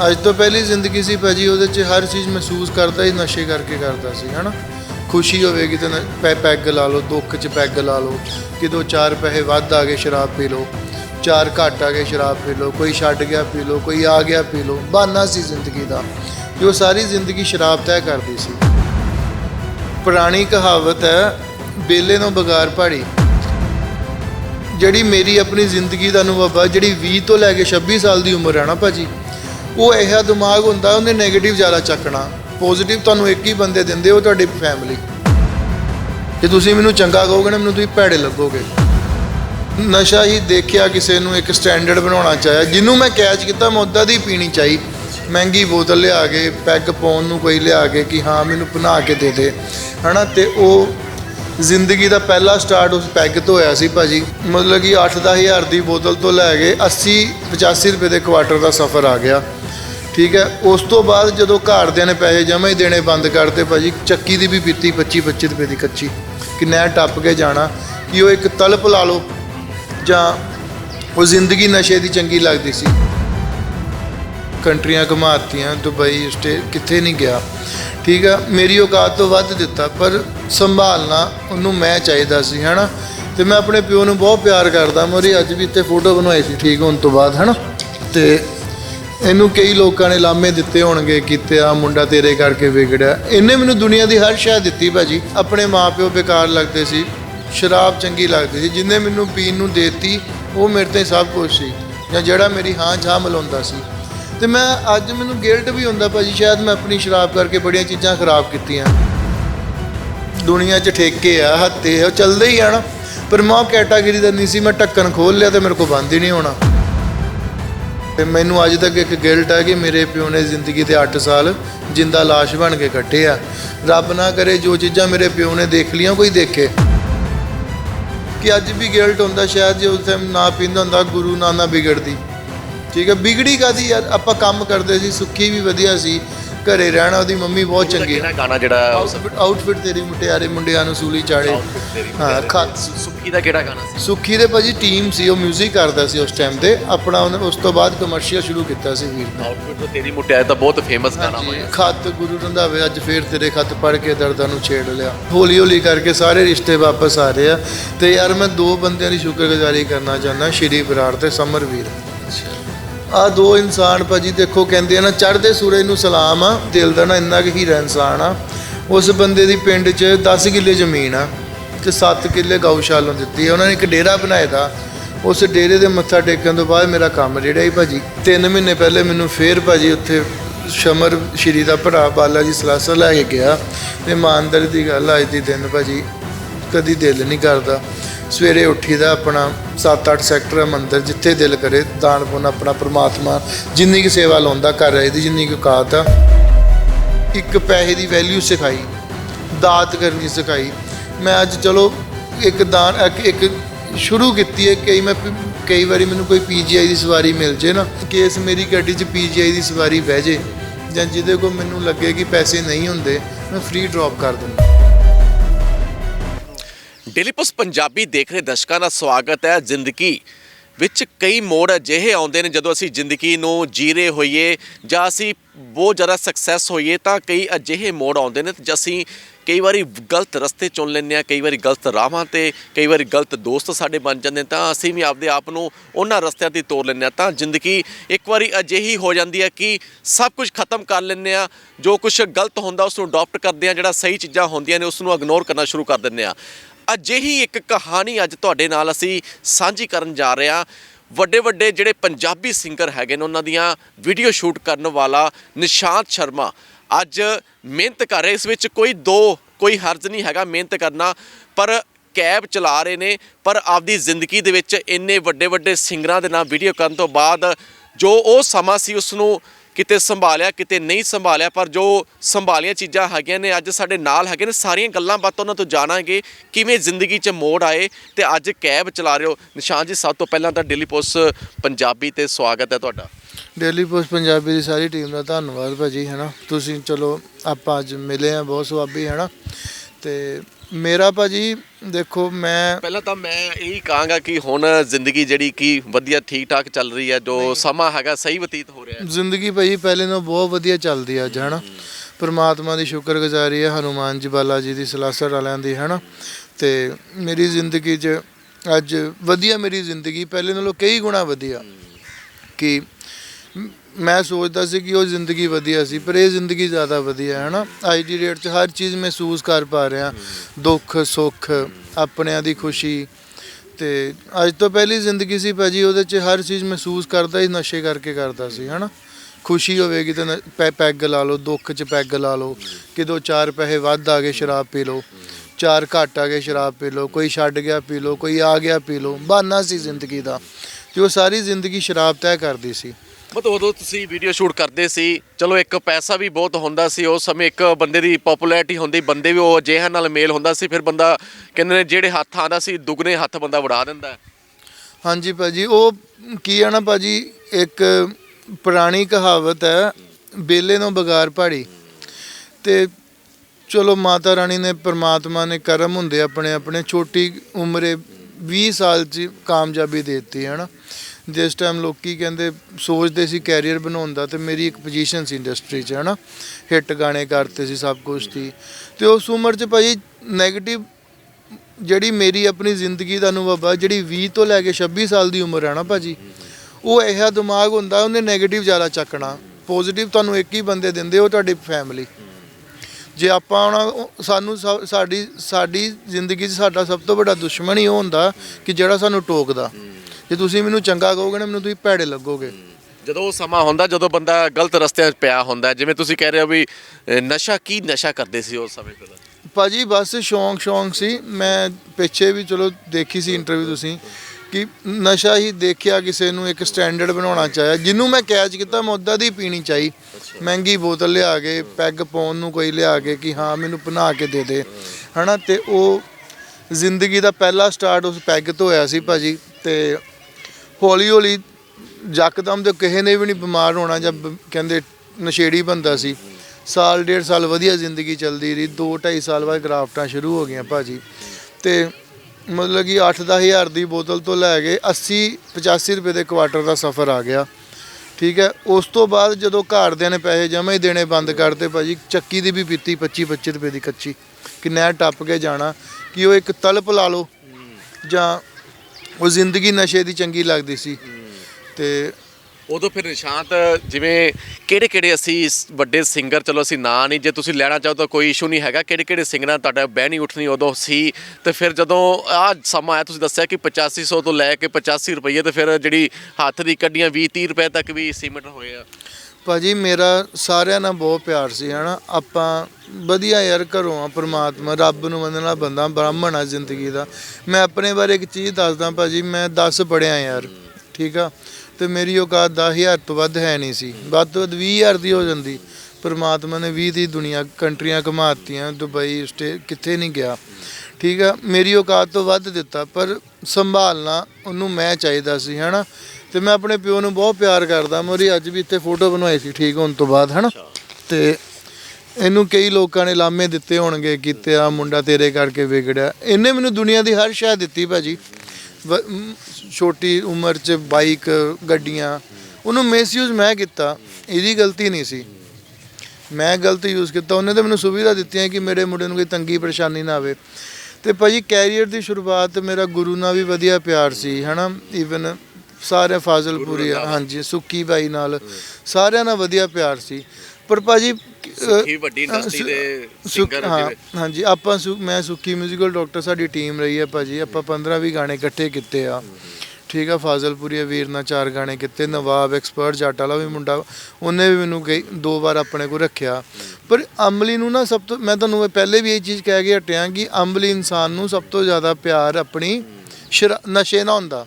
ਅੱਜ ਤੋਂ ਪਹਿਲੀ ਜ਼ਿੰਦਗੀ ਸੀ ਭਾਜੀ, ਉਹਦੇ 'ਚ ਹਰ ਚੀਜ਼ ਮਹਿਸੂਸ ਕਰਦਾ ਹੀ ਨਸ਼ੇ ਕਰਕੇ ਕਰਦਾ ਸੀ, ਹਨਾ? ਖੁਸ਼ੀ ਹੋਵੇਗੀ ਤਾਂ ਪੈ, ਪੈਗ ਲਾ ਲਓ, ਦੁੱਖ 'ਚ ਪੈਗ ਲਾ ਲਓ, ਕਿਦੋਂ ਚਾਰ ਪੈਸੇ ਵੱਧ ਆ ਗਏ ਸ਼ਰਾਬ ਪੀ ਲਓ, ਚਾਰ ਘੱਟ ਆ ਗਏ ਸ਼ਰਾਬ ਪੀ ਲਓ, ਕੋਈ ਛੱਡ ਗਿਆ ਪੀ ਲਓ, ਕੋਈ ਆ ਗਿਆ ਪੀ ਲਓ, ਬਹਾਨਾ ਸੀ ਜ਼ਿੰਦਗੀ ਦਾ, ਜੋ ਸਾਰੀ ਜ਼ਿੰਦਗੀ ਸ਼ਰਾਬ ਤੈਅ ਕਰਦੀ ਸੀ। ਪੁਰਾਣੀ ਕਹਾਵਤ ਹੈ, ਬੇਲੇ ਨੂੰ ਬਗਾਰ ਪਹਾੜੀ ਜਿਹੜੀ ਮੇਰੀ ਆਪਣੀ ਜ਼ਿੰਦਗੀ ਦਾ ਅਨੁਭਵ ਆ, ਜਿਹੜੀ 20 ਤੋਂ ਲੈ ਕੇ 26 ਸਾਲ ਦੀ ਉਮਰ ਹੈ ਨਾ ਭਾਜੀ ਉਹ ਇਹੋ ਦਿਮਾਗ ਹੁੰਦਾ ਉਹਨੇ 네ਗੇਟਿਵ ਜ਼ਿਆਦਾ ਚੱਕਣਾ। ਪੋਜ਼ਿਟਿਵ ਤੁਹਾਨੂੰ ਇੱਕ ਹੀ ਬੰਦੇ ਦਿੰਦੇ, ਉਹ ਤੁਹਾਡੀ ਫੈਮਿਲੀ ਜੇ ਤੁਸੀਂ ਮੈਨੂੰ ਚੰਗਾ ਕਹੋਗੇ ਨਾ, ਮੈਨੂੰ ਤੁਸੀਂ ਭੈੜੇ ਲੱਗੋਗੇ। ਨਸ਼ਾ ਹੀ ਦੇਖਿਆ ਕਿਸੇ ਨੂੰ ਇੱਕ ਸਟੈਂਡਰਡ ਬਣਾਉਣਾ ਚਾਹਿਆ। ਜਿਹਨੂੰ ਮੈਂ ਕੈਚ ਕੀਤਾ, ਮੈਂ ਉੱਦਾਂ ਦੀ ਪੀਣੀ ਚਾਹੀ। ਮਹਿੰਗੀ ਬੋਤਲ ਲਿਆ ਕੇ, ਪੈਗ ਪਾਉਣ ਨੂੰ ਕੋਈ ਲਿਆ ਕੇ ਕਿ ਹਾਂ, ਮੈਨੂੰ ਬਣਾ ਕੇ ਦੇ ਦੇ। ਹਨਾ, ਤੇ ਉਹ ਜ਼ਿੰਦਗੀ ਦਾ ਪਹਿਲਾ ਸਟਾਰਟ ਉਸ ਪੈਗ ਤੋਂ ਹੋਇਆ ਸੀ ਭਾਜੀ। ਮਤਲਬ ਕਿ 8-10 ਹਜ਼ਾਰ ਦੀ ਬੋਤਲ ਤੋਂ ਲੈ ਕੇ 80 85 ਰੁਪਏ ਦੇ ਕੁਆਟਰ ਦਾ ਸਫ਼ਰ ਆ ਗਿਆ। ਠੀਕ ਹੈ, ਉਸ ਤੋਂ ਬਾਅਦ ਜਦੋਂ ਘਰਦਿਆਂ ਨੇ ਪੈਸੇ ਜਮ੍ਹਾਂ ਹੀ ਦੇਣੇ ਬੰਦ ਕਰਤੇ, ਭਾਜੀ, ਚੱਕੀ ਦੀ ਵੀ ਪੀਤੀ 25 25 ਰੁਪਏ ਦੀ ਕੱਚੀ। ਕਿ ਨਹਿਰ ਟੱਪ ਕੇ ਜਾਣਾ, ਕਿ ਉਹ ਇੱਕ ਤਲਪ ਲਾ ਲਓ, ਜਾਂ ਉਹ ਜ਼ਿੰਦਗੀ ਨਸ਼ੇ ਦੀ ਚੰਗੀ ਲੱਗਦੀ ਸੀ। ਕੰਟਰੀਆਂ ਘੁਮਾਤੀਆਂ, ਦੁਬਈ ਸਟੇ ਕਿੱਥੇ ਨਹੀਂ ਗਿਆ। ਠੀਕ ਆ ਮੇਰੀ ਔਕਾਤ ਤੋਂ ਵੱਧ ਦਿੱਤਾ, ਪਰ ਸੰਭਾਲਣਾ ਉਹਨੂੰ ਮੈਂ ਚਾਹੀਦਾ ਸੀ, ਹੈਨਾ? ਤੇ ਮੈਂ ਆਪਣੇ ਪਿਓ ਨੂੰ ਬਹੁਤ ਪਿਆਰ ਕਰਦਾ, ਮੇਰੀ ਅੱਜ ਵੀ ਇੱਥੇ ਫੋਟੋ ਬਣਵਾਈ ਸੀ, ਠੀਕ ਹੋਣ ਤੋਂ ਬਾਅਦ, ਹੈਨਾ? ਤੇ ਇਹਨੂੰ ਕਈ ਲੋਕਾਂ ਨੇ ਲਾਮੇ ਦਿੱਤੇ ਹੋਣਗੇ ਕੀਤੇ ਆ ਮੁੰਡਾ ਤੇਰੇ ਕਰਕੇ ਵਿਗੜਿਆ। ਇਹਨੇ ਮੈਨੂੰ ਦੁਨੀਆ ਦੀ ਹਰ ਸ਼ੈ ਦਿੱਤੀ ਭਾਜੀ। ਆਪਣੇ ਮਾਪਿਓ ਬੇਕਾਰ ਲੱਗਦੇ ਸੀ, ਸ਼ਰਾਬ ਚੰਗੀ ਲੱਗਦੀ ਸੀ, ਜਿੰਨੇ ਮੈਨੂੰ ਪੀਣ ਨੂੰ ਦੇਤੀ, ਉਹ ਮੇਰੇ ਤੇ ਸਭ ਕੁਝ ਸੀ, ਜਾਂ ਜਿਹੜਾ ਮੇਰੀ ਹਾਂ ਝਾਂ ਮਲਾਉਂਦਾ ਸੀ। ਤੇ ਮੈਂ ਅੱਜ ਮੈਨੂੰ ਗਿਲਟ ਵੀ ਹੁੰਦਾ ਭਾਜੀ, ਸ਼ਾਇਦ ਮੈਂ ਆਪਣੀ ਸ਼ਰਾਬ ਕਰਕੇ ਬੜੀਆਂ ਚੀਜ਼ਾਂ ਖਰਾਬ ਕੀਤੀਆਂ। ਦੁਨੀਆ 'ਚ ਠੇਕੇ ਆ ਹੱਤੇ ਆ, ਉਹ ਚੱਲਦੇ ਹੀ ਆ ਨਾ। ਪਰ ਮੈਂ ਉਹ ਕੈਟਾਗਰੀ ਦਾ ਨਹੀਂ ਸੀ, ਮੈਂ ਢੱਕਣ ਖੋਲ ਲਿਆ ਤੇ ਮੇਰੇ ਕੋਲ ਬੰਦ ਹੀ ਨਹੀਂ ਹੋਣਾ। ਤੇ ਮੈਨੂੰ ਅੱਜ ਤੱਕ ਇੱਕ ਗਿਲਟ ਹੈ ਕਿ ਮੇਰੇ ਪਿਓ ਨੇ ਜ਼ਿੰਦਗੀ ਦੇ 8 ਸਾਲ ਜਿੰਦਾ ਲਾਸ਼ ਬਣ ਕੇ ਕੱਟੇ ਆ। ਰੱਬ ਨਾ ਕਰੇ ਜੋ ਚੀਜ਼ਾਂ ਮੇਰੇ ਪਿਓ ਨੇ ਦੇਖ ਲੀਆਂ ਕੋਈ ਦੇਖੇ। ਕਿ ਅੱਜ ਵੀ ਗਿਲਟ ਹੁੰਦਾ, ਸ਼ਾਇਦ ਜੇ ਉਸ ਟਾਈਮ ਨਾ ਪੀਂਦਾ ਹੁੰਦਾ, ਗੁਰੂ ਨਾਨਾ ਵਿਗੜਦੀ ਠੀਕ ਹੈ ਵਿਗੜੀ ਕਾਦੀ ਯਾਰ ਆਪਾਂ ਕੰਮ ਕਰਦੇ ਸੀ, ਸੁੱਖੀ ਵੀ ਵਧੀਆ ਸੀ। ਘਰੇ ਰਹਿਣਾ ਉਹਦੀ ਮੰਮੀ ਬਹੁਤ ਚੰਗੀ ਕਿਹੜਾ ਗਾਣਾ ਜਿਹੜਾ ਆਊਟਫਿਟ ਤੇਰੀ ਮੁਟਿਆਰੇ ਮੁੰਡਿਆਂ ਨੂੰ ਸੂਲੀ ਚਾੜੇ। ਹਾਂ ਖਾ ਸੁੱਖੀ ਦਾ ਕਿਹੜਾ ਗਾਣਾ ਸੀ? ਸੁੱਖੀ ਦੇ ਭਾਜੀ ਟੀਮ ਸੀ ਉਹ 뮤직 ਕਰਦਾ ਸੀ ਉਸ ਟਾਈਮ ਤੇ। ਆਪਣਾ ਉਸ ਤੋਂ ਬਾਅਦ ਕਮਰਸ਼ੀਅਲ ਸ਼ੁਰੂ ਕੀਤਾ ਸੀ ਵੀਰ ਨੇ। ਆਊਟਫਿਟ ਤੋਂ ਤੇਰੀ ਮੁਟਿਆਰ ਤਾਂ ਬਹੁਤ ਫੇਮਸ ਗਾਣਾ ਹੋਇਆ। ਖੱਤ ਗੁਰੂ ਰੰਧਾਵੇ ਅੱਜ ਫੇਰ ਤੇਰੇ ਖੱਤ ਪੜ ਕੇ ਦਰਦਾਂ ਨੂੰ ਛੇੜ ਲਿਆ। ਹੌਲੀ ਹੌਲੀ ਕਰਕੇ ਸਾਰੇ ਰਿਸ਼ਤੇ ਵਾਪਸ ਆ ਰਹੇ ਆ। ਤੇ ਯਾਰ ਮੈਂ ਦੋ ਬੰਦਿਆਂ ਦੀ ਸ਼ੁਕਰਗੁਜ਼ਾਰੀ ਕਰਨਾ ਚਾਹੁੰਦਾ ਸ਼੍ਰੀ ਬਰਾੜ ਤੇ ਸਮਰਵੀਰ। ਆ ਦੋ ਇਨਸਾਨ ਭਾਜੀ ਦੇਖੋ ਕਹਿੰਦੇ ਆ ਨਾ, ਚੜ੍ਹਦੇ ਸੂਰਜ ਨੂੰ ਸਲਾਮ ਆ, ਦਿਲ ਦਾ ਨਾ ਇੰਨਾ ਕਿ ਹੀਰਾ ਇਨਸਾਨ ਆ। ਉਸ ਬੰਦੇ ਦੀ ਪਿੰਡ 'ਚ 10 ਕਿੱਲੇ ਜ਼ਮੀਨ ਆ ਤੇ 7 ਕਿੱਲੇ ਗਊਸ਼ਾਲਾ ਦਿੱਤੀ ਆ। ਉਹਨਾਂ ਨੇ ਇੱਕ ਡੇਰਾ ਬਣਾਇਆ ਦਾ ਉਸ ਡੇਰੇ ਦੇ ਮੱਥਾ ਟੇਕਣ ਤੋਂ ਬਾਅਦ ਮੇਰਾ ਕੰਮ ਜਿਹੜਾ ਹੀ ਭਾਜੀ 3 ਮਹੀਨੇ ਪਹਿਲੇ ਮੈਨੂੰ ਫੇਰ ਭਾਜੀ ਉੱਥੇ ਸ਼ਮਰ ਸ਼੍ਰੀ ਦਾ ਭਰਾ ਬਾਲਾ ਜੀ ਸਲਾਸਾ ਲੈ ਕੇ ਗਿਆ। ਤੇ ਇਮਾਨਦਾਰੀ ਦੀ ਗੱਲ ਅੱਜ ਦੀ ਦਿਨ ਭਾਜੀ ਕਦੀ ਦਿਲ ਨਹੀਂ ਕਰਦਾ। ਸਵੇਰੇ ਉੱਠੀਦਾ ਆਪਣਾ 7-8 ਸੈਕਟਰ ਹੈ ਮੰਦਰ, ਜਿੱਥੇ ਦਿਲ ਕਰੇ ਦਾਨ ਪੁੰਨ ਆਪਣਾ ਪ੍ਰਮਾਤਮਾ ਜਿੰਨੀ ਕੀ ਸੇਵਾ ਲਾਉਂਦਾ ਕਰ ਰਹੀ ਦੀ ਜਿੰਨੀ ਕੁ ਔਕਾਤ ਆ। ਇੱਕ ਪੈਸੇ ਦੀ ਵੈਲਿਊ ਸਿਖਾਈ, ਦਾਤ ਕਰਨੀ ਸਿਖਾਈ। ਮੈਂ ਅੱਜ ਚਲੋ ਇੱਕ ਦਾਨ, ਇੱਕ- ਸ਼ੁਰੂ ਕੀਤੀ ਹੈ, ਕਈ ਮੈਂ ਪ- ਕਈ ਵਾਰੀ ਮੈਨੂੰ ਕੋਈ ਪੀਜੀਆਈ ਦੀ ਸਵਾਰੀ ਮਿਲ ਜੇ ਨਾ, ਕੇਸ ਮੇਰੀ ਗੱਡੀ 'ਚ ਪੀਜੀਆਈ ਦੀ ਸਵਾਰੀ ਬਹਿ ਜੇ ਜਾਂ ਜਿਹਦੇ ਕੋਲ ਮੈਨੂੰ ਲੱਗੇ ਕਿ ਪੈਸੇ ਨਹੀਂ ਹੁੰਦੇ, ਮੈਂ ਫ੍ਰੀ ਡ੍ਰੌਪ ਕਰ ਦਿੰਦਾ। ਡੇਲੀ ਪੋਸਟ ਪੰਜਾਬੀ ਦੇਖ ਰਹੇ ਦਰਸ਼ਕਾਂ ਦਾ ਸਵਾਗਤ ਹੈ। ਜ਼ਿੰਦਗੀ ਵਿੱਚ ਕਈ ਮੋੜ ਅਜਿਹੇ ਆਉਂਦੇ ਨੇ ਜਦੋਂ ਅਸੀਂ ਜ਼ਿੰਦਗੀ ਨੂੰ ਜੀਰੇ ਹੋਈਏ ਜਾਂ ਅਸੀਂ ਬਹੁਤ ਜ਼ਿਆਦਾ ਸਕਸੈਸ ਹੋਈਏ ਤਾਂ ਕਈ ਅਜਿਹੇ ਮੋੜ ਆਉਂਦੇ ਨੇ ਤੇ ਅਸੀਂ ਕਈ ਵਾਰੀ ਗਲਤ ਰਸਤੇ ਚੁਣ ਲੈਂਦੇ ਆ ਕਈ ਵਾਰੀ ਗਲਤ ਰਾਹਾਂ ਤੇ, ਕਈ ਵਾਰੀ ਗਲਤ ਦੋਸਤ ਸਾਡੇ ਬਣ ਜਾਂਦੇ ਨੇ ਤਾਂ ਅਸੀਂ ਵੀ ਆਪਦੇ ਆਪ ਨੂੰ ਉਹਨਾਂ ਰਸਤਿਆਂ ਤੇ ਤੋਰ ਲੈਂਦੇ ਆ ਤਾਂ ਜ਼ਿੰਦਗੀ ਇੱਕ ਵਾਰੀ ਅਜਿਹੀ ਹੋ ਜਾਂਦੀ ਹੈ ਕਿ ਸਭ ਕੁਝ ਖਤਮ ਕਰ ਲੈਂਦੇ ਆ ਜੋ ਕੁਝ ਗਲਤ ਹੁੰਦਾ ਉਸ ਨੂੰ ਅਡਾਪਟ ਕਰਦੇ ਆ ਜਿਹੜਾ ਸਹੀ ਚੀਜ਼ਾਂ ਹੁੰਦੀਆਂ ਨੇ ਉਸ ਨੂੰ ਇਗਨੋਰ ਕਰਨਾ ਸ਼ੁਰੂ ਕਰ ਦਿੰਦੇ ਆ ਅਜਿਹੀ ਇੱਕ ਕਹਾਣੀ ਅੱਜ ਤੁਹਾਡੇ ਨਾਲ ਅਸੀਂ ਸਾਂਝੀ ਕਰਨ ਜਾ ਰਹੇ ਹਾਂ। ਵੱਡੇ ਵੱਡੇ ਜਿਹੜੇ ਪੰਜਾਬੀ ਸਿੰਗਰ ਹੈਗੇ ਨੇ, ਉਹਨਾਂ ਦੀਆਂ ਵੀਡੀਓ ਸ਼ੂਟ ਕਰਨ ਵਾਲਾ ਨਿਸ਼ਾਂਤ ਸ਼ਰਮਾ। ਅੱਜ ਮਿਹਨਤ ਕਰ ਰਹੇ, ਇਸ ਵਿੱਚ ਕੋਈ ਦੋ, ਕੋਈ ਹਰਜ ਨਹੀਂ ਹੈਗਾ ਮਿਹਨਤ ਕਰਨਾ, ਪਰ ਕੈਬ ਚਲਾ ਰਹੇ ਨੇ, ਪਰ ਆਪਦੀ ਜ਼ਿੰਦਗੀ ਦੇ ਵਿੱਚ ਇੰਨੇ ਵੱਡੇ ਵੱਡੇ ਸਿੰਗਰਾਂ ਦੇ ਨਾਲ ਵੀਡੀਓ ਕਰਨ ਤੋਂ ਬਾਅਦ ਜੋ ਉਹ ਸਮਾਂ ਸੀ ਉਸ ਨੂੰ ਕਿਤੇ ਸੰਭਾਲਿਆ, ਕਿਤੇ ਨਹੀਂ ਸੰਭਾਲਿਆ, ਪਰ ਜੋ ਸੰਭਾਲੀਆਂ ਚੀਜ਼ਾਂ ਹੈਗੀਆਂ ਨੇ ਅੱਜ ਸਾਡੇ ਨਾਲ ਹੈਗੇ ਨੇ, ਸਾਰੀਆਂ ਗੱਲਾਂ ਬਾਤਾਂ ਉਹਨਾਂ ਤੋਂ ਜਾਣਾਂਗੇ, ਕਿਵੇਂ ਜ਼ਿੰਦਗੀ 'ਚ ਮੋੜ ਆਏ ਤੇ ਅੱਜ ਕੈਬ ਚਲਾ ਰਹੇ ਹੋ। ਨਿਸ਼ਾਨ ਜੀ, ਸਭ ਤੋਂ ਪਹਿਲਾਂ ਤਾਂ ਡੇਲੀ ਪੋਸਟ ਪੰਜਾਬੀ ਤੇ ਸਵਾਗਤ ਹੈ ਤੁਹਾਡਾ। ਡੇਲੀ ਪੋਸਟ ਪੰਜਾਬੀ ਦੀ ਸਾਰੀ ਟੀਮ ਦਾ ਧੰਨਵਾਦ ਭਾਜੀ, ਹੈਨਾ? ਤੁਸੀਂ ਚਲੋ, ਆਪਾਂ ਅੱਜ ਮਿਲੇ ਆ ਬਹੁਤ ਸਵਾਬੀ ਹੈਨਾ? ਤੇ ਮੇਰਾ ਭਾਜੀ ਦੇਖੋ ਮੈਂ ਪਹਿਲਾਂ ਤਾਂ ਮੈਂ ਇਹੀ ਕਹਾਂਗਾ ਕਿ ਹੁਣ ਜ਼ਿੰਦਗੀ ਜਿਹੜੀ ਕਿ ਵਧੀਆ ਠੀਕ ਠਾਕ ਚੱਲ ਰਹੀ ਹੈ ਜੋ ਸਮਾਂ ਹੈਗਾ ਸਹੀ ਬਤੀਤ ਹੋ ਰਿਹਾ ਹੈ। ਜ਼ਿੰਦਗੀ ਭਾਜੀ ਪਹਿਲੇ ਨਾਲੋਂ ਬਹੁਤ ਵਧੀਆ ਚੱਲਦੀ ਆ ਅੱਜ ਹਨਾ? ਪਰਮਾਤਮਾ ਦੀ ਸ਼ੁਕਰਗੁਜ਼ਾਰੀ ਹੈ ਹਨੂਮਾਨ ਜੀ ਬਾਲਾ ਜੀ ਦੀ ਸਲਾਸਰ ਵਾਲਿਆਂ ਦੀ ਹਨਾ? ਤੇ ਮੇਰੀ ਜ਼ਿੰਦਗੀ 'ਚ ਅੱਜ ਵਧੀਆ ਮੇਰੀ ਜ਼ਿੰਦਗੀ ਪਹਿਲੇ ਨਾਲੋਂ ਕਈ ਗੁਣਾ ਵਧੀਆ ਕਿ ਮੈਂ ਸੋਚਦਾ ਸੀ ਕਿ ਉਹ ਜ਼ਿੰਦਗੀ ਵਧੀਆ ਸੀ, ਪਰ ਇਹ ਜ਼ਿੰਦਗੀ ਜ਼ਿਆਦਾ ਵਧੀਆ ਹੈ ਨਾ। ਅੱਜ ਦੀ ਡੇਟ 'ਚ ਹਰ ਚੀਜ਼ ਮਹਿਸੂਸ ਕਰ ਪਾ ਰਿਹਾ। ਦੁੱਖ, ਸੁੱਖ, ਆਪਣਿਆਂ ਦੀ ਖੁਸ਼ੀ। ਤੇ ਅੱਜ ਤੋਂ ਪਹਿਲੀ ਜ਼ਿੰਦਗੀ ਸੀ ਭਾਜੀ, ਉਹਦੇ 'ਚ ਹਰ ਚੀਜ਼ ਮਹਿਸੂਸ ਕਰਦਾ ਹੀ ਨਸ਼ੇ ਕਰਕੇ ਕਰਦਾ ਸੀ ਹਨਾ ਖੁਸ਼ੀ ਹੋਵੇਗੀ ਤਾਂ ਨ- ਪੈ, ਪੈਗ ਲਾ ਲਓ, ਦੁੱਖ 'ਚ ਪੈਗ ਲਾ ਲਓ। ਕਿਦੋਂ ਚਾਰ ਪੈਸੇ ਵੱਧ ਆ ਗਏ, ਸ਼ਰਾਬ ਪੀ ਲਓ। ਚਾਰ ਘੱਟ ਆ ਗਏ, ਸ਼ਰਾਬ ਪੀ ਲਓ। ਕੋਈ ਛੱਡ ਗਿਆ, ਪੀ ਲਓ। ਕੋਈ ਆ ਗਿਆ, ਪੀ ਲਓ। ਬਹਾਨਾ ਸੀ ਜ਼ਿੰਦਗੀ ਦਾ। ਤੇ ਉਹ ਸਾਰੀ ਜ਼ਿੰਦਗੀ ਸ਼ਰਾਬ ਤੈਅ ਕਰਦੀ ਸੀ। ਮਤਲਬ ਉਦੋਂ ਤੁਸੀਂ ਵੀਡੀਓ ਸ਼ੂਟ ਕਰਦੇ ਸੀ, ਚਲੋ ਇੱਕ ਪੈਸਾ ਵੀ ਬਹੁਤ ਹੁੰਦਾ ਸੀ, ਉਸ ਸਮੇਂ ਇੱਕ ਬੰਦੇ ਦੀ ਪਪੂਲੈਰਿਟੀ ਹੁੰਦੀ, ਬੰਦੇ ਵੀ ਉਹ ਅਜਿਹਾ ਨਾਲ ਮੇਲ ਹੁੰਦਾ ਸੀ, ਫਿਰ ਬੰਦਾ ਕਹਿੰਦੇ ਨੇ ਜਿਹੜੇ ਹੱਥ ਆਂਦਾ ਸੀ, ਦੁੱਗਣੇ ਹੱਥ ਬੰਦਾ ਵੜਾ ਦਿੰਦਾ ਹੈ। ਹਾਂਜੀ ਭਾਜੀ, ਉਹ ਕੀ ਆ ਨਾ ਭਾਜੀ, ਇੱਕ ਪੁਰਾਣੀ ਕਹਾਵਤ ਹੈ ਬੇਲੇ ਨੂੰ ਬਗਾਰ ਪਹਾੜੀ ਤੇ ਚਲੋ ਮਾਤਾ ਰਾਣੀ ਨੇ ਪ੍ਰਮਾਤਮਾ ਨੇ ਕਰਮ ਹੁੰਦੇ ਆਪਣੇ ਆਪਣੇ, ਛੋਟੀ ਉਮਰੇ 20 ਸਾਲ 'ਚ ਕਾਮਯਾਬੀ ਦੇ ਦਿੱਤੀ ਹੈ ਨਾ ਜਿਸ ਟਾਈਮ ਲੋਕੀ ਕਹਿੰਦੇ ਸੋਚਦੇ ਸੀ ਕੈਰੀਅਰ ਬਣਾਉਣ ਦਾ ਤੇ ਮੇਰੀ ਇੱਕ ਪੋਜੀਸ਼ਨ ਸੀ ਇੰਡਸਟਰੀ 'ਚ ਹੈ ਨਾ ਹਿੱਟ ਗਾਣੇ ਕਰਤੇ ਸੀ, ਸਭ ਕੁਝ ਸੀ। ਤੇ ਉਸ ਉਮਰ 'ਚ ਭਾਜੀ 네ਗੇਟਿਵ ਜਿਹੜੀ ਮੇਰੀ ਆਪਣੀ ਜ਼ਿੰਦਗੀ ਦਾ ਅਨੁਭਵ ਆ, ਜਿਹੜੀ 20 ਤੋਂ ਲੈ ਕੇ 26 ਸਾਲ ਦੀ ਉਮਰ ਹੈ ਨਾ ਭਾਜੀ, ਉਹ ਇਹੋ ਦਿਮਾਗ ਹੁੰਦਾ, ਉਹਨੇ 네ਗੇਟਿਵ ਜ਼ਿਆਦਾ ਚੱਕਣਾ। ਪੋਜ਼ਿਟਿਵ ਤੁਹਾਨੂੰ ਇੱਕ ਹੀ ਬੰਦੇ ਦਿੰਦੇ, ਉਹ ਤੁਹਾਡੀ ਫੈਮਿਲੀ ਜੇ ਆਪਾਂ ਹੁਣ ਸਾਨੂੰ ਸਾ- ਸਾਡੀ ਸਾਡੀ ਜ਼ਿੰਦਗੀ 'ਚ ਸਾਡਾ ਸਭ ਤੋਂ ਵੱਡਾ ਦੁਸ਼ਮਣ ਹੀ ਉਹ ਹੁੰਦਾ ਕਿ ਜਿਹੜਾ ਸਾਨੂੰ ਟੋਕਦਾ। ਜੇ ਤੁਸੀਂ ਮੈਨੂੰ ਚੰਗਾ ਕਹੋਗੇ ਨਾ ਮੈਨੂੰ ਤੁਸੀਂ ਭੈੜੇ ਲੱਗੋਗੇ। ਜਦੋਂ ਉਹ ਸਮਾਂ ਹੁੰਦਾ ਜਦੋਂ ਬੰਦਾ ਗਲਤ ਰਸਤਿਆਂ 'ਚ ਪਿਆ ਹੁੰਦਾ ਜਿਵੇਂ ਤੁਸੀਂ ਕਹਿ ਰਹੇ ਹੋ ਵੀ ਨਸ਼ਾ ਕੀ ਨਸ਼ਾ ਕਰਦੇ ਸੀ ਉਸ ਸਮੇਂ ਤੇ? ਭਾਜੀ ਬਸ ਸ਼ੌਂਕ ਸ਼ੌਂਕ ਸੀ। ਮੈਂ ਪਿੱਛੇ ਵੀ ਚਲੋ ਦੇਖੀ ਸੀ ਇੰਟਰਵਿਊ ਤੁਸੀਂ ਕਿ ਨਸ਼ਾ ਹੀ ਦੇਖਿਆ ਕਿਸੇ ਨੂੰ ਇੱਕ ਸਟੈਂਡਰਡ ਬਣਾਉਣਾ ਚਾਹਿਆ। ਜਿਹਨੂੰ ਮੈਂ ਕੈਚ ਕੀਤਾ ਮੈਂ ਉੱਦਾਂ ਦੀ ਪੀਣੀ ਚਾਹੀ। ਮਹਿੰਗੀ ਬੋਤਲ ਲਿਆ ਕੇ ਪੈਗ ਪਾਉਣ ਨੂੰ ਕੋਈ ਲਿਆ ਕੇ ਕਿ ਹਾਂ ਮੈਨੂੰ ਬਣਾ ਕੇ ਦੇ ਦੇ। ਹਨਾ ਤੇ ਉਹ ਜ਼ਿੰਦਗੀ ਦਾ ਪਹਿਲਾ ਸਟਾਰਟ ਉਸ ਪੈਗ ਤੋਂ ਹੋਇਆ ਸੀ ਭਾਜੀ ਤੇ ਹੌਲੀ ਹੌਲੀ ਯਕਦਮ ਤੇ ਕਿਸੇ ਨੇ ਵੀ ਨਹੀਂ ਬਿਮਾਰ ਹੋਣਾ ਜਾਂ ਬ- ਕਹਿੰਦੇ ਨਸ਼ੇੜੀ ਬੰਦਾ ਸੀ। ਸਾਲ, ਡੇਢ ਸਾਲ ਵਧੀਆ ਜ਼ਿੰਦਗੀ ਚੱਲਦੀ ਰਹੀ। 2 2.5 ਸਾਲ ਬਾਅਦ ਗ੍ਰਾਫਟਾਂ ਸ਼ੁਰੂ ਹੋ ਗਈਆਂ ਭਾਜੀ। ਤੇ ਮਤਲਬ ਕਿ 8 ਹਜ਼ਾਰ ਦੀ ਬੋਤਲ ਤੋਂ ਲੈ ਕੇ 80 85 ਰੁਪਏ ਦੇ ਕੁਆਟਰ ਦਾ ਸਫ਼ਰ ਆ ਗਿਆ। ਠੀਕ ਹੈ? ਉਸ ਤੋਂ ਬਾਅਦ ਜਦੋਂ ਘਰਦਿਆਂ ਨੇ ਪੈਸੇ ਜਮ੍ਹਾਂ ਹੀ ਦੇਣੇ ਬੰਦ ਕਰਤੇ ਭਾਜੀ, ਚੱਕੀ ਦੀ ਵੀ ਪੀਤੀ 25 25 ਰੁਪਏ ਦੀ ਕੱਚੀ। ਕਿ ਨਹਿਰ ਟੱਪ ਕੇ ਜਾਣਾ। ਕਿ ਉਹ ਇੱਕ ਤਲਪ ਲਾ ਲਓ। ਜਾਂ ਉਹ ਜ਼ਿੰਦਗੀ ਨਸ਼ੇ ਦੀ ਚੰਗੀ ਲੱਗਦੀ ਸੀ। ਤੇ ਉਦੋਂ ਫਿਰ ਨਿਸ਼ਾਂਤ, ਜਿਵੇਂ ਕਿਹੜੇ ਕਿਹੜੇ ਅਸੀਂ ਸ- ਵੱਡੇ ਸਿੰਗਰ ਚਲੋ ਅਸੀਂ ਨਾਂ ਨਹੀਂ, ਜੇ ਤੁਸੀਂ ਲੈਣਾ ਚਾਹੋ ਤਾਂ ਕੋਈ ਇਸ਼ੂ ਨਹੀਂ ਹੈਗਾ ਕਿਹੜੇ ਕਿਹੜੇ ਸਿੰਗਰਾਂ ਤੁਹਾਡਾ ਬਹਿਣੀ ਉੱਠਣੀ ਉਦੋਂ ਸੀ, ਤੇ ਫਿਰ ਜਦੋਂ ਆ ਸਮਾਂ ਆਇਆ, ਤੁਸੀਂ ਦੱਸਿਆ ਕਿ 8500 ਤੋਂ ਲੈ ਕੇ 85 ਰੁਪਏ ਤੇ ਫਿਰ ਜਿਹੜੀ ਹੱਥ ਦੀ ਕੱਢੀਆਂ 20 30 ਰੁਪਏ ਤੱਕ ਵੀ ਸੀਮਿਟ ਹੋਏ ਆ। ਭਾਜੀ, ਮੇਰਾ ਸਾਰਿਆਂ ਨਾਲ ਬਹੁਤ ਪਿਆਰ ਸੀ, ਹਨਾ? ਆਪਾਂ ਵਧੀਆ ਯਾਰ ਘਰੋਂ ਆ ਪ੍ਰਮਾਤਮਾ, ਰੱਬ ਨੂੰ ਮੰਨਣ ਵਾਲਾ ਬੰਦਾ ਬ੍ਰਾਹਮਣ ਆ ਜ਼ਿੰਦਗੀ ਦਾ। ਮੈਂ ਆਪਣੇ ਬਾਰੇ ਇੱਕ ਚੀਜ਼ ਦੱਸਦਾ, ਭਾਜੀ, ਮੈਂ 10 ਪੜਿਆ ਯਾਰ, ਠੀਕ ਆ? ਤੇ ਮੇਰੀ ਔਕਾਤ 10000 ਤੋਂ ਵੱਧ ਹੈ ਨਹੀਂ ਸੀ। ਵੱਧ ਤੋਂ ਵੱਧ 20000 ਦੀ ਹੋ ਜਾਂਦੀ। ਪਰਮਾਤਮਾ ਨੇ 20 ਦੀ ਦੁਨੀਆ ਕੰਟਰੀਆਂ ਘੁਮਾਤੀਆਂ, ਦੁਬਈ ਸਟੇ ਕਿੱਥੇ ਨਹੀਂ ਗਿਆ। ਠੀਕ ਆ, ਮੇਰੀ ਔਕਾਤ ਤੋਂ ਵੱਧ ਦਿੱਤਾ, ਪਰ ਸੰਭਾਲਣਾ ਉਹਨੂੰ ਮੈਂ ਚਾਹੀਦਾ ਸੀ, ਹਨਾ? ਤੇ ਮੈਂ ਆਪਣੇ ਪਿਓ ਨੂੰ ਬਹੁਤ ਪਿਆਰ ਕਰਦਾ ਮੇਰੀ ਅੱਜ ਵੀ ਇੱਥੇ ਫੋਟੋ ਬਣਵਾਈ ਸੀ, ਠੀਕ ਹੋਣ ਤੋਂ ਬਾਅਦ, ਹਨਾ? ਤੇ ਇਹਨੂੰ ਕਈ ਲੋਕਾਂ ਨੇ ਲਾਮੇ ਦਿੱਤੇ ਹੋਣਗੇ ਕਿ ਤੇਰਾ ਮੁੰਡਾ ਤੇਰੇ ਕਰਕੇ ਵਿਗੜਿਆ। ਇਹਨੇ ਮੈਨੂੰ ਦੁਨੀਆ ਦੀ ਹਰ ਸ਼ੈ ਦਿੱਤੀ, ਭਾਜੀ। ਵ- ਮ, ਛੋਟੀ ਉਮਰ 'ਚ ਬਾਈਕ ਗੱਡੀਆਂ ਉਹਨੂੰ ਮਿਸਯੂਜ਼ ਮੈਂ ਕੀਤਾ। ਇਹਦੀ ਗਲਤੀ ਨਹੀਂ ਸੀ। ਮੈਂ ਗਲਤ ਯੂਜ਼ ਕੀਤਾ। ਉਹਨੇ ਤਾਂ ਮੈਨੂੰ ਸੁਵਿਧਾ ਦਿੱਤੀਆਂ ਕਿ ਮੇਰੇ ਮੁੰਡੇ ਨੂੰ ਕੋਈ ਤੰਗੀ ਪਰੇਸ਼ਾਨੀ ਨਾ ਆਵੇ। ਤੇ ਭਾਜੀ ਕੈਰੀਅਰ ਦੀ ਸ਼ੁਰੂਆਤ ਮੇਰਾ ਗੁਰੂ ਨਾਲ ਵੀ ਵਧੀਆ ਪਿਆਰ ਸੀ ਹਨਾ? ਈਵਨ ਸਾਰੇ ਫਾਜ਼ਲਪੁਰੀ ਹਾਂਜੀ ਸੁੱਕੀ ਬਾਈ ਨਾਲ। ਸਾਰਿਆਂ ਨਾਲ ਵਧੀਆ ਪਿਆਰ ਸੀ। ਪਰ ਭਾਜੀ ਅਹ, ਸੁੱਖੀ ਵੱਡੀ ਇੰਡਸਟਰੀ ਸੁ- ਦੇ ਸੁੱਖ- ਸਿੰਗਰ ਹਾਂ ਜਿਵੇਂ ਹਾਂਜੀ ਆਪਾਂ ਸੁ- ਮੈਂ ਸੁੱਕੀ 뮤지컬 ਡਾਕਟਰ ਸਾਡੀ ਟੀਮ ਰਹੀ ਹੈ ਭਾਜੀ ਆਪਾਂ 15 ਵੀ ਗਾਣੇ ਇਕੱਠੇ ਕੀਤੇ ਆ ਠੀਕ ਆ ਫਾਜ਼ਲਪੁਰੀ ਵੀਰ ਨਾਲ ਚਾਰ ਗਾਣੇ ਕੀਤੇ ਨਵਾਬ ਐਕਸਪਰਟ ਜੱਟ ਵਾਲਾ ਵੀ ਮੁੰਡਾ ਉਹਨੇ ਵੀ ਮੈਨੂੰ ਕਈ ਦੋ ਵਾਰ ਆਪਣੇ ਕੋਲ ਰੱਖਿਆ ਪਰ ਅਮਲੀ ਨੂੰ ਨਾ ਸਭ ਤੋਂ ਮੈਂ ਤੁਹਾਨੂੰ ਪਹਿਲੇ ਵੀ ਇਹ ਚੀਜ਼ ਕਹਿ ਕੇ ਹਟਿਆ ਕਿ ਅਮਲੀ ਇਨਸਾਨ ਨੂੰ ਸਭ ਤੋਂ ਜ਼ਿਆਦਾ ਪਿਆਰ ਆਪਣੀ ਸ਼ਰਾ- ਨਸ਼ੇ ਨਾਲ ਹੁੰਦਾ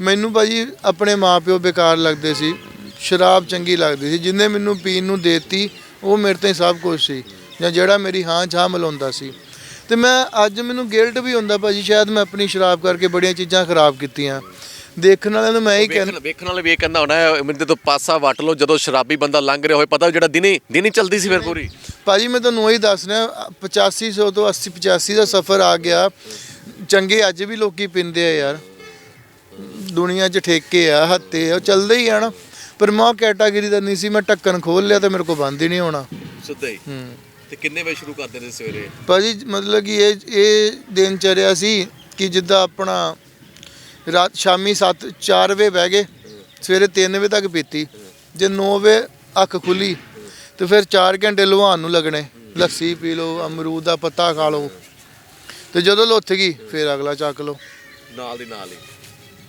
ਮੈਨੂੰ ਭਾਜੀ ਆਪਣੇ ਮਾਪਿਓ ਬੇਕਾਰ ਲੱਗਦੇ ਸੀ ਸ਼ਰਾਬ ਚੰਗੀ ਲੱਗਦੀ ਸੀ। ਜਿੰਨੇ ਮੈਨੂੰ ਪੀਣ ਨੂੰ ਦੇਤੀ ਉਹ ਮੇਰੇ ਤੇ ਸਭ ਕੁਝ ਸੀ। ਜਾਂ ਜਿਹੜਾ ਮੇਰੀ ਹਾਂ ਚਾਹ ਮਿਲਾਉਂਦਾ ਸੀ। ਤੇ ਮੈਂ ਅੱਜ ਮੈਨੂੰ ਗਿਲਟ ਵੀ ਹੁੰਦਾ ਭਾਜੀ ਸ਼ਾਇਦ ਮੈਂ ਆਪਣੀ ਸ਼ਰਾਬ ਕਰਕੇ ਬੜੀਆਂ ਚੀਜ਼ਾਂ ਖਰਾਬ ਕੀਤੀਆਂ। ਦੇਖਣ ਵਾਲਿਆਂ ਨੂੰ ਮੈਂ ਹੀ ਕਹਿੰਦਾ ਵੇਖਣ ਵਾਲੇ ਵੀ ਇਹ ਕਹਿੰਦਾ ਹੋਣਾ ਮੇਰੇ ਤੋਂ ਪਾਸਾ ਵਟ ਲਓ ਜਦੋਂ ਸ਼ਰਾਬੀ ਬੰਦਾ ਲੰਘ ਰਿਹਾ ਹੋਏ ਪਤਾ ਜਿਹੜਾ ਦਿਨੇ ਦਿਨੇ ਚੱਲਦੀ ਸੀ ਫਿਰ ਪੂਰੀ। ਭਾਜੀ ਮੈਂ ਤੁਹਾਨੂੰ ਉਹੀ ਦੱਸ ਰਿਹਾ 8500 ਤੋਂ 80 85 ਦਾ ਸਫ਼ਰ ਆ ਗਿਆ। ਚੰਗੇ ਅੱਜ ਵੀ ਲੋਕੀ ਪਿੰਦੇ ਆ ਯਾਰ। ਦੁਨੀਆ 'ਚ ਠੇਕੇ ਆ ਹੱਤੇ ਆ ਉਹ ਚੱਲਦੇ ਹੀ ਆ ਨਾ। ਪਰ ਮੈਂ ਕੈਟਾਗਰੀ ਦਾ ਨਹੀਂ ਸੀ ਮੈਂ ਢੱਕਣ ਖੋਲ ਲਿਆ ਤੇ ਮੇਰੇ ਕੋਲ ਬੰਦ ਹੀ ਨਹੀਂ ਹੋਣਾ। ਸਿੱਧਾ ਹੀ? ਹੂੰ। ਤੇ ਕਿੰਨੇ ਵਜੇ ਸ਼ੁਰੂ ਕਰਦੇ ਨੇ ਸਵੇਰੇ? ਭਾਜੀ ਮਤਲਬ ਕਿ ਇਹ ਇਹ ਦਿਨ ਚਰਿਆ ਸੀ ਕਿ ਜਿੱਦਾਂ ਆਪਣਾ ਰਾਤ ਸ਼ਾਮੀ 7 4 ਵਜੇ ਬਹਿ ਗਏ। ਸਵੇਰੇ 3 ਵਜੇ ਤੱਕ ਪੀਤੀ। ਜੇ 9 ਵਜੇ ਅੱਖ ਖੁੱਲੀ ਤੇ ਫਿਰ 4 ਘੰਟੇ ਲੁਹਾਨ ਨੂੰ ਲੱਗਣੇ। ਲੱਸੀ ਪੀ ਲਓ ਅਮਰੂਦ ਦਾ ਪੱਤਾ ਖਾ ਲਓ। ਤੇ ਜਦੋਂ ਲੁੱਥ ਗਈ ਫਿਰ ਅਗਲਾ ਚੱਕ ਲਓ। ਨਾਲ ਦੀ ਨਾਲ ਹੀ।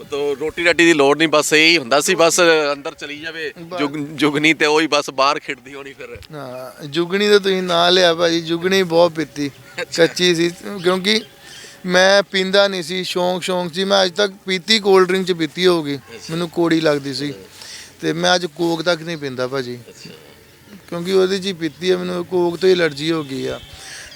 ਮਤਲਬ ਰੋਟੀ ਰਾਟੀ ਦੀ ਲੋੜ ਨਹੀਂ ਬਸ ਇਹੀ ਹੁੰਦਾ ਸੀ ਬਸ ਅੰਦਰ ਚਲੀ ਜਾਵੇ ਜੁਗ ਜੁਗਨੀ ਤੇ ਉਹੀ ਬਸ ਬਾਹਰ ਖਿੜਦੀ ਹੋਣੀ ਫਿਰ। ਹਾਂ ਜੁਗਣੀ ਤਾਂ ਤੁਸੀਂ ਨਾਂ ਲਿਆ ਭਾਜੀ ਜੁਗਣੀ ਬਹੁਤ ਪੀਤੀ ਕੱਚੀ ਸੀ ਕਿਉਂਕਿ ਮੈਂ ਪੀਂਦਾ ਨਹੀਂ ਸੀ ਸ਼ੌਂਕ ਸ਼ੌਂਕ ਸੀ ਮੈਂ ਅੱਜ ਤੱਕ ਪੀਤੀ ਕੋਲਡ ਡਰਿੰਕ ਚ ਪੀਤੀ ਹੋਊਗੀ ਮੈਨੂੰ ਕੋੜੀ ਲੱਗਦੀ ਸੀ ਤੇ ਮੈਂ ਅੱਜ ਕੋਕ ਤੱਕ ਨਹੀਂ ਪੀਂਦਾ ਭਾਜੀ। ਕਿਉਂਕਿ ਉਹਦੇ ਚ ਹੀ ਪੀਤੀ ਹੈ ਮੈਨੂੰ ਕੋਕ ਤੋਂ ਹੀ ਐਲਰਜੀ ਹੋ ਗਈ ਆ।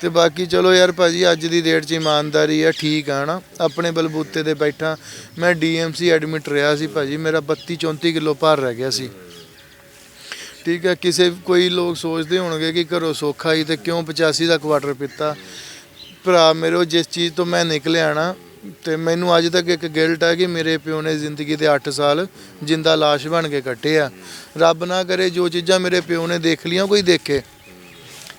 ਤੇ ਬਾਕੀ ਚਲੋ ਯਾਰ ਭਾਜੀ, ਅੱਜ ਦੀ ਡੇਟ 'ਚ ਇਮਾਨਦਾਰੀ ਆ, ਠੀਕ ਆ ਨਾ ਆਪਣੇ ਬਲਬੂਤੇ ਤੇ ਬੈਠਾ, ਮੈਂ ਡੀਐਮਸੀ ਐਡਮਿਟ ਰਿਹਾ ਸੀ ਭਾਜੀ, ਮੇਰਾ 32 34 ਕਿਲੋ ਭਾਰ ਰਹਿ ਗਿਆ ਸੀ। ਠੀਕ ਹੈ ਕਿਸੇ ਕੋਈ ਲੋਕ ਸੋਚਦੇ ਹੋਣਗੇ ਕਿ ਘਰੋਂ ਸੌਖਾ ਹੀ ਤੇ ਕਿਉਂ 85 ਦਾ ਕੁਆਟਰ ਪੀਤਾ। ਭਰਾ ਮੇਰੇ, ਜਿਸ ਚੀਜ਼ ਤੋਂ ਮੈਂ ਨਿਕਲਿਆ ਨਾ, ਤੇ ਮੈਨੂੰ ਅੱਜ ਤੱਕ ਇੱਕ ਗਿਲਟ ਹੈ ਕਿ ਮੇਰੇ ਪਿਓ ਨੇ ਜ਼ਿੰਦਗੀ ਦੇ 8 ਸਾਲ ਜਿੰਦਾ ਲਾਸ਼ ਬਣ ਕੇ ਕੱਟੇ ਆ। ਰੱਬ ਨਾ ਕਰੇ ਜੋ ਚੀਜ਼ਾਂ ਮੇਰੇ ਪਿਓ ਨੇ ਦੇਖ ਲੀਆਂ ਕੋਈ ਦੇਖੇ।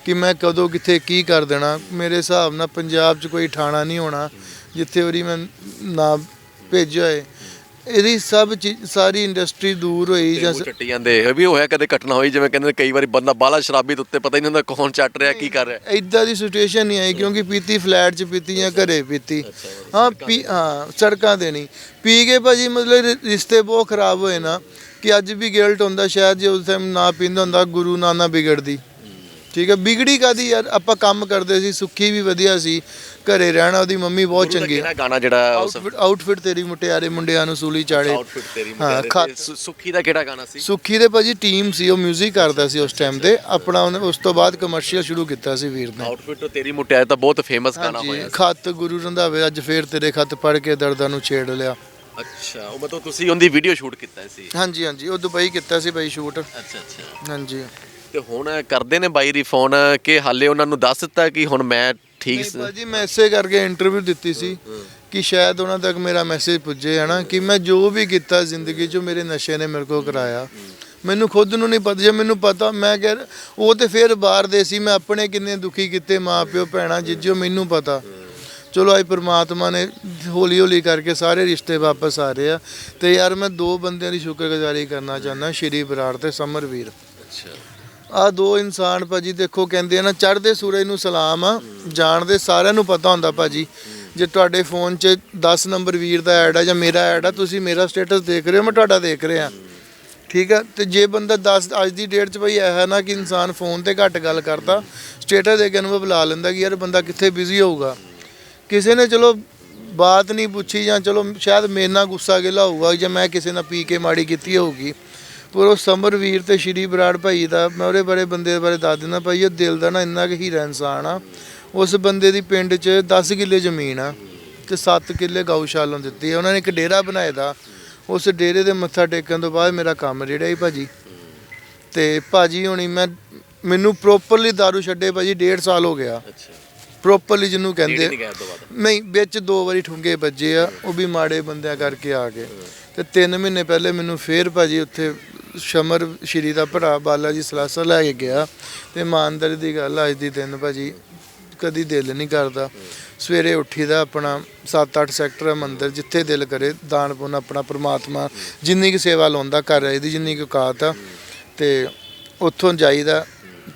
ਕਿ ਮੈਂ ਕਦੋਂ ਕਿੱਥੇ ਕੀ ਕਰ ਦੇਣਾ। ਮੇਰੇ ਹਿਸਾਬ ਨਾਲ ਪੰਜਾਬ 'ਚ ਕੋਈ ਠਾਣਾ ਨਹੀਂ ਹੋਣਾ ਜਿੱਥੇ ਉਹਦੀ ਮੈਂ ਨਾ ਭੇਜਿਆ ਹੋਏ। ਇਹਦੀ ਸਭ ਚੀਜ਼ ਸਾਰੀ ਇੰਡਸਟਰੀ ਦੂਰ ਹੋਈ ਜਾਂ ਚੱਟੀ ਜਾਂਦੇ ਇਹ ਵੀ ਹੋਇਆ ਕਦੇ ਘਟਨਾ ਹੋਈ ਜਿਵੇਂ ਕਹਿੰਦੇ ਨੇ ਕਈ ਵਾਰੀ ਬੰਦਾ ਬਾਲਾ ਸ਼ਰਾਬੀ ਦੇ ਉੱਤੇ ਪਤਾ ਹੀ ਨਹੀਂ ਹੁੰਦਾ ਕੌਣ ਚੱਟ ਰਿਹਾ ਕੀ ਕਰ ਰਿਹਾ। ਇਦਾਂ ਦੀ ਸਿਚੁਏਸ਼ਨ ਨਹੀਂ ਆਈ ਕਿਉਂਕਿ ਪੀਤੀ ਫਲੈਟ 'ਚ ਪੀਤੀ ਜਾਂ ਘਰੇ ਪੀਤੀ। ਹਾਂ ਪੀ ਹਾਂ ਸੜਕਾਂ ਤੇ ਨਹੀਂ। ਪੀ ਕੇ ਭਾਜੀ ਮਤਲਬ ਰਿ- ਰਿਸ਼ਤੇ ਬਹੁਤ ਖਰਾਬ ਹੋਏ ਨਾ ਕਿ ਅੱਜ ਵੀ ਗਿਲਟ ਹੁੰਦਾ ਸ਼ਾਇਦ ਜੇ ਉਸ ਟਾਈਮ ਨਾ ਪੀਂਦਾ ਹੁੰਦਾ ਗੁਰੂ ਨਾ ਨਾ ਵਿਗੜਦੀ। ਠੀਕ ਹੈ ਵਿਗੜੀ ਕਾਦੀ ਯਾਰ? ਆਪਾਂ ਕੰਮ ਕਰਦੇ ਸੀ ਸੁੱਖੀ ਵੀ ਵਧੀਆ ਸੀ ਘਰੇ ਰਹਿਣਾ ਉਹਦੀ ਮੰਮੀ ਬਹੁਤ ਚੰਗੀ। ਗਾਣਾ ਜਿਹੜਾ ਉਸ ਆਊਟਫਿਟ ਤੇਰੀ ਮੁਟਿਆਰੇ ਮੁੰਡਿਆਂ ਨੂੰ ਸੂਲੀ ਚਾੜੇ। ਆਊਟਫਿਟ ਤੇਰੀ ਸੁੱਖੀ ਦਾ ਕਿਹੜਾ ਗਾਣਾ ਸੀ? ਸੁੱਖੀ ਦੇ ਭਾਜੀ ਟੀਮ ਸੀ ਉਹ 뮤직 ਕਰਦਾ ਸੀ ਉਸ ਟਾਈਮ ਤੇ। ਆਪਣਾ ਉਹਨੇ ਉਸ ਤੋਂ ਬਾਅਦ ਕਮਰਸ਼ੀਅਲ ਸ਼ੁਰੂ ਕੀਤਾ ਸੀ ਵੀਰ ਨੇ। ਆਊਟਫਿਟ ਤੇਰੀ ਮੁਟਿਆਰ ਤਾਂ ਬਹੁਤ ਫੇਮਸ ਗਾਣਾ ਹੋਇਆ ਸੀ। ਖੱਤ ਗੁਰੂ ਰੰਧਾਵੇ ਅੱਜ ਫੇਰ ਤੇਰੇ ਖੱਤ ਪੜ ਕੇ ਦਰਦਾਂ ਨੂੰ ਛੇੜ ਲਿਆ। ਅੱਛਾ ਉਹ ਮਤਲਬ ਤੁਸੀਂ ਉਹਦੀ ਵੀਡੀਓ ਸ਼ੂਟ ਕੀਤਾ ਸੀ। ਹਾਂਜੀ ਹਾਂਜੀ ਉਹ ਦੁਬਈ ਕੀਤਾ ਸੀ ਬਾਈ ਸ਼ੂਟ ਅੱਛਾ ਅੱਛਾ। ਹਾਂਜੀ। ਤੇ ਹੁਣ ਕਰਦੇ ਨੇ ਬਾਈ ਦੀ ਫੋਨ ਕਿ ਹਾਲੇ ਉਹਨਾਂ ਨੂੰ ਦੱਸ ਦਿੱਤਾ ਕਿ ਹੁਣ ਮੈਂ ਠੀਕ ਨਹੀਂ ਸ- ਭਾਜੀ ਮੈਂ ਇਸੇ ਕਰਕੇ ਇੰਟਰਵਿਊ ਦਿੱਤੀ ਸੀ ਕਿ ਸ਼ਾਇਦ ਉਹਨਾਂ ਤੱਕ ਮੇਰਾ ਮੈਸੇਜ ਪੁੱਜੇ ਹਨਾ? ਕਿ ਮੈਂ ਜੋ ਵੀ ਕੀਤਾ ਜ਼ਿੰਦਗੀ 'ਚ ਮੇਰੇ ਨਸ਼ੇ ਨੇ ਮੇਰੇ ਕੋਲ ਕਰਾਇਆ। ਮੈਨੂੰ ਖੁਦ ਨੂੰ ਨਹੀਂ ਪਤਾ ਜੇ ਮੈਨੂੰ ਪਤਾ ਮੈਂ ਕਹਿ ਉਹ ਤੇ ਫਿਰ ਬਾਹਰ ਦੇ ਸੀ ਮੈਂ ਆਪਣੇ ਕਿੰਨੇ ਦੁਖੀ ਕੀਤੇ ਮਾਂ ਪਿਓ ਭੈਣਾਂ ਜਿੱਜੋ ਮੈਨੂੰ ਪਤਾ। ਚਲੋ ਅੱਜ ਪ੍ਰਮਾਤਮਾ ਨੇ ਹੌਲੀ ਹੌਲੀ ਕਰਕੇ ਸਾਰੇ ਰਿਸ਼ਤੇ ਵਾਪਸ ਆ ਰਹੇ ਆ। ਤੇ ਯਾਰ ਮੈਂ ਦੋ ਬੰਦਿਆਂ ਦੀ ਸ਼ੁਕਰਗੁਜ਼ਾਰੀ ਕਰਨਾ ਚਾਹੁੰਦਾ ਸ਼੍ਰੀ ਬਰਾੜ ਤੇ ਸਮਰਵੀਰ। ਅੱਛਾ। ਆ ਦੋ ਇਨਸਾਨ ਭਾਜੀ ਦੇਖੋ ਕਹਿੰਦੇ ਆ ਨਾ, ਚੜ੍ਹਦੇ ਸੂਰਜ ਨੂੰ ਸਲਾਮ ਆ, ਜਾਣਦੇ ਸਾਰਿਆਂ ਨੂੰ ਪਤਾ ਹੁੰਦਾ ਭਾਜੀ। ਜੇ ਤੁਹਾਡੇ ਫੋਨ 'ਚ 10 ਨੰਬਰ ਵੀਰ ਦਾ ਐਡ ਆ ਜਾਂ ਮੇਰਾ ਐਡ ਆ, ਤੁਸੀਂ ਮੇਰਾ ਸਟੇਟਸ ਦੇਖ ਰਹੇ ਹੋ, ਮੈਂ ਤੁਹਾਡਾ ਦੇਖ ਰਿਹਾ। ਠੀਕ ਆ? ਤੇ ਜੇ ਬੰਦਾ 10 ਅੱਜ ਦੀ ਡੇਟ 'ਚ ਭਾਈ ਇਹ ਹੈ ਨਾ ਕਿ ਇਨਸਾਨ ਫੋਨ ਤੇ ਘੱਟ ਗੱਲ ਕਰਦਾ ਸਟੇਟਸ ਦੇ ਕੇ ਅਨੁਭਵ ਲਾ ਲੈਂਦਾ ਕਿ ਯਾਰ ਬੰਦਾ ਕਿੱਥੇ ਬਿਜ਼ੀ ਹੋਊਗਾ। ਕਿਸੇ ਨੇ ਚਲੋ ਬਾਤ ਨਹੀਂ ਪੁੱਛੀ ਜਾਂ ਚਲੋ ਸ਼ਾਇਦ ਮੇਰੇ ਨਾਲ ਗੁੱਸਾ ਗਿਲਾ ਹੋਊਗਾ ਜਾਂ ਮੈਂ ਕਿਸੇ ਨਾਲ ਪੀ ਕੇ ਮਾੜੀ ਕੀਤੀ ਹੋਊਗੀ। ਪਰ ਉਹ ਸਮਰਵੀਰ ਤੇ ਸ਼੍ਰੀ ਬਰਾੜ ਭਾਈ ਦਾ ਮੈਂ ਉਹਦੇ ਬਾਰੇ ਬੰਦੇ ਦੇ ਬਾਰੇ ਦੱਸ ਦਿੰਦਾ ਭਾਈ ਉਹ ਦਿਲ ਦਾ ਨਾ ਇੰਨਾ ਕਿ ਹੀਰਾ ਇਨਸਾਨ ਆ। ਉਸ ਬੰਦੇ ਦੀ ਪਿੰਡ 'ਚ 10 ਕਿੱਲੇ ਜ਼ਮੀਨ ਆ ਤੇ 7 ਕਿੱਲੇ ਗਊਸ਼ਾਲਾ ਦਿੱਤੀ ਆ। ਉਹਨਾਂ ਨੇ ਇੱਕ ਡੇਰਾ ਬਣਾਇਆ ਦਾ। ਉਸ ਡੇਰੇ ਦੇ ਮੱਥਾ ਟੇਕਣ ਤੋਂ ਬਾਅਦ ਮੇਰਾ ਕੰਮ ਜਿਹੜਾ ਹੀ ਭਾਜੀ। ਤੇ ਭਾਜੀ ਹੁਣੀ ਮੈਂ ਮੈਨੂੰ ਪ੍ਰੋਪਰਲੀ दारू ਛੱਡੇ ਭਾਜੀ 1.5 ਸਾਲ ਹੋ ਗਿਆ। ਅੱਛਾ। ਪ੍ਰੋਪਰਲੀ ਜਿਹਨੂੰ ਕਹਿੰਦੇ ਨਹੀਂ ਵਿੱਚ ਦੋ ਵਾਰੀ ਠੁੰਗੇ ਵੱਜੇ ਆ ਉਹ ਵੀ ਮਾੜੇ ਬੰਦਿਆਂ ਕਰਕੇ ਆ ਗਏ। ਤੇ 3 ਮਹੀਨੇ ਪਹਿਲੇ ਮੈਨੂੰ ਫੇਰ ਭਾਜੀ ਉੱਥੇ ਸ਼ਮਰ ਸ਼੍ਰੀ ਦਾ ਭਰਾ ਬਾਲਾ ਜੀ ਸਲਾਸਾ ਲੈ ਕੇ ਗਿਆ ਤੇ ਇਮਾਨਦਾਰੀ ਦੀ ਗੱਲ ਅੱਜ ਦੀ ਦਿਨ ਭਾਜੀ, ਕਦੀ ਦਿਲ ਨਹੀਂ ਕਰਦਾ। ਸਵੇਰੇ ਉੱਠੀਦਾ ਆਪਣਾ 7-8 ਸੈਕਟਰ ਹੈ ਮੰਦਿਰ, ਜਿੱਥੇ ਦਿਲ ਕਰੇ ਦਾਨ ਪੁੰਨ ਆਪਣਾ ਪ੍ਰਮਾਤਮਾ ਜਿੰਨੀ ਕੁ ਸੇਵਾ ਲਾਉਂਦਾ ਕਰ ਰਹੀ ਦੀ ਜਿੰਨੀ ਕੁ ਔਕਾਤ ਆ। ਤੇ ਉੱਥੋਂ ਜਾਈਦਾ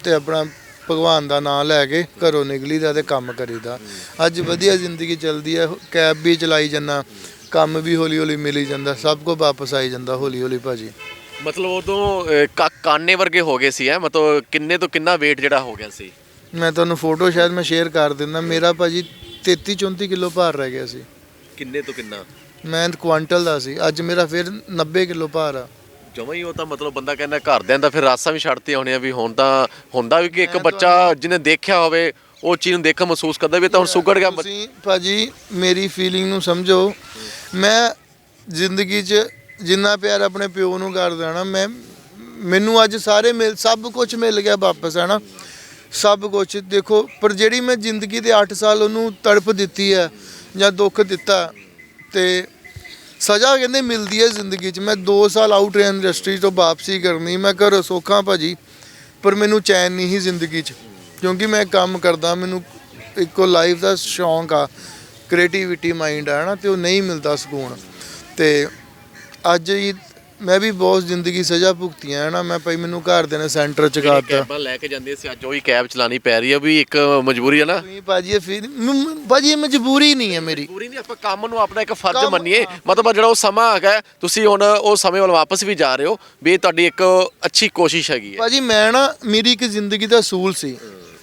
ਤੇ ਆਪਣਾ ਭਗਵਾਨ ਦਾ ਨਾਮ ਲੈ ਕੇ ਘਰੋਂ ਨਿਕਲੀਦਾ ਤੇ ਕੰਮ ਕਰੀਦਾ। ਅੱਜ ਵਧੀਆ ਜ਼ਿੰਦਗੀ ਚੱਲਦੀ ਹੈ ਕੈਬ ਵੀ ਚਲਾਈ ਜਾਂਦਾ, ਕੰਮ ਵੀ ਹੌਲੀ ਹੌਲੀ ਮਿਲੀ ਜਾਂਦਾ, ਸਭ ਕੁਝ ਵਾਪਸ ਆਈ ਜਾਂਦਾ ਹੌਲੀ ਹੌਲੀ ਭਾਜੀ। ਮਤਲਬ ਉਦੋਂ ਅਹ, ਕਾ- ਕਾਨੇ ਵਰਗੇ ਹੋ ਗਏ ਸੀ ਹੈ? ਮਤਲਬ ਕਿੰਨੇ ਤੋਂ ਕਿੰਨਾ weight ਜਿਹੜਾ ਹੋ ਗਿਆ ਸੀ? ਮੈਂ ਤੁਹਾਨੂੰ ਫੋਟੋ ਸ਼ਾਇਦ ਮੈਂ ਸ਼ੇਅਰ ਕਰ ਦਿੰਦਾ। ਮੇਰਾ ਭਾਜੀ 33 34 ਕਿਲੋ ਭਾਰ ਰਹਿ ਗਿਆ ਸੀ। ਕਿੰਨੇ ਤੋਂ ਕਿੰਨਾ? ਮੈਂ ਕੁਆਂਟਲ ਦਾ ਸੀ। ਅੱਜ ਮੇਰਾ ਫਿਰ 90 ਕਿਲੋ ਭਾਰ ਆ। ਜਮਾਂ ਹੀ ਉਹ ਤਾਂ ਮਤਲਬ ਬੰਦਾ ਕਹਿੰਦਾ ਘਰਦਿਆਂ ਦਾ ਫਿਰ ਰਾਸਾਂ ਵੀ ਛੱਡਤੇ ਹੋਣੇ ਆ ਵੀ ਹੁਣ ਤਾਂ ਹੁੰਦਾ ਵੀ ਕਿ ਇੱਕ ਬੱਚਾ ਜਿਹਨੇ ਦੇਖਿਆ ਹੋਵੇ ਉਹ ਚੀਜ਼ ਨੂੰ ਦੇਖਾ ਮਹਿਸੂਸ ਕਰਦਾ ਵੀ ਇਹ ਤਾਂ ਹੁਣ ਸੁਗੜ ਗਿਆ ਬੱਚਾ। ਤੁਸੀਂ ਭਾਜੀ ਮੇਰੀ ਫੀਲਿੰਗ ਨੂੰ ਸਮਝੋ। ਮੈਂ ਜ਼ਿੰਦਗੀ 'ਚ ਜਿੰਨਾ ਪਿਆਰ ਆਪਣੇ ਪਿਓ ਨੂੰ ਕਰਦਾ ਨਾ, ਮੈਂ, ਮੈਨੂੰ ਅੱਜ ਸਾਰੇ ਮਿਲ, ਸਭ ਕੁਝ ਮਿਲ ਗਿਆ ਵਾਪਸ ਹੈ ਨਾ ਸਭ ਕੁਝ ਦੇਖੋ, ਪਰ ਜਿਹੜੀ ਮੈਂ ਜ਼ਿੰਦਗੀ ਦੇ 8 ਸਾਲ ਉਹਨੂੰ ਤੜਪ ਦਿੱਤੀ ਹੈ ਜਾਂ ਦੁੱਖ ਦਿੱਤਾ, ਤੇ ਸਜ਼ਾ ਕਹਿੰਦੇ ਮਿਲਦੀ ਹੈ ਜ਼ਿੰਦਗੀ 'ਚ। ਮੈਂ 2 ਸਾਲ ਆਊਟ ਇੰਡਸਟਰੀ ਤੋਂ ਵਾਪਸੀ ਕਰਨੀ, ਮੈਂ ਘਰੋਂ ਸੌਖਾ ਭਾਜੀ, ਪਰ ਮੈਨੂੰ ਚੈਨ ਨਹੀਂ ਸੀ ਜ਼ਿੰਦਗੀ 'ਚ, ਕਿਉਂਕਿ ਮੈਂ ਕੰਮ ਕਰਦਾ, ਮੈਨੂੰ ਇੱਕੋ ਲਾਈਫ ਦਾ ਸ਼ੌਂਕ ਆ ਕ੍ਰੀਏਟੀਵਿਟੀ ਮਾਈਂਡ ਆ ਨਾ ਤੇ ਉਹ ਨਹੀਂ ਮਿਲਦਾ ਸਕੂਨ, ਤੇ ਅੱਜ ਹੀ ਮੈਂ ਵੀ ਬਹੁਤ ਜ਼ਿੰਦਗੀ ਸਜ਼ਾ ਭੁਗਤੀਆਂ ਹੈ ਨਾ ਮੈਂ ਭਾਈ ਮੈਨੂੰ ਘਰ ਦੇ ਨੇ ਸੈਂਟਰ ਚ ਜਿਹੜੀ ਕੈਬਾਂ ਲੈ ਕੇ ਜਾਂਦੇ ਸੀ ਅੱਜ ਉਹੀ ਕੈਬ ਚਲਾਣੀ ਪੈ ਰਹੀ ਹੈ ਵੀ ਇੱਕ ਮਜਬੂਰੀ ਹੈ ਨਾ। ਤੁਸੀਂ ਭਾਜੀ ਇਹ ਫਿਰ ਮ- ਮ- ਭਾਜੀ ਇਹ ਮਜਬੂਰੀ ਨਹੀਂ ਹੈ ਮੇਰੀ। ਮਜਬੂਰੀ ਨਹੀਂ ਆਪਾਂ ਕੰਮ ਨੂੰ ਆਪਣਾ ਇੱਕ ਫਰਜ਼ ਕੰਮ- ਮੰਨੀਏ। ਮਤਲਬ ਜਿਹੜਾ ਉਹ ਸਮਾਂ ਹੈਗਾ ਹੈ, ਤੁਸੀਂ ਹੁਣ ਉਹ ਸਮੇਂ ਵੱਲ ਵਾਪਸ ਵੀ ਜਾ ਰਹੇ ਹੋ ਵੀ ਇਹ ਤੁਹਾਡੀ ਇੱਕ ਅੱਛੀ ਕੋਸ਼ਿਸ਼ ਹੈਗੀ ਹੈ। ਭਾਜੀ ਮੈਂ ਨਾ ਮੇਰੀ ਇੱਕ ਜ਼ਿੰਦਗੀ ਦਾ ਅਸੂਲ ਸੀ।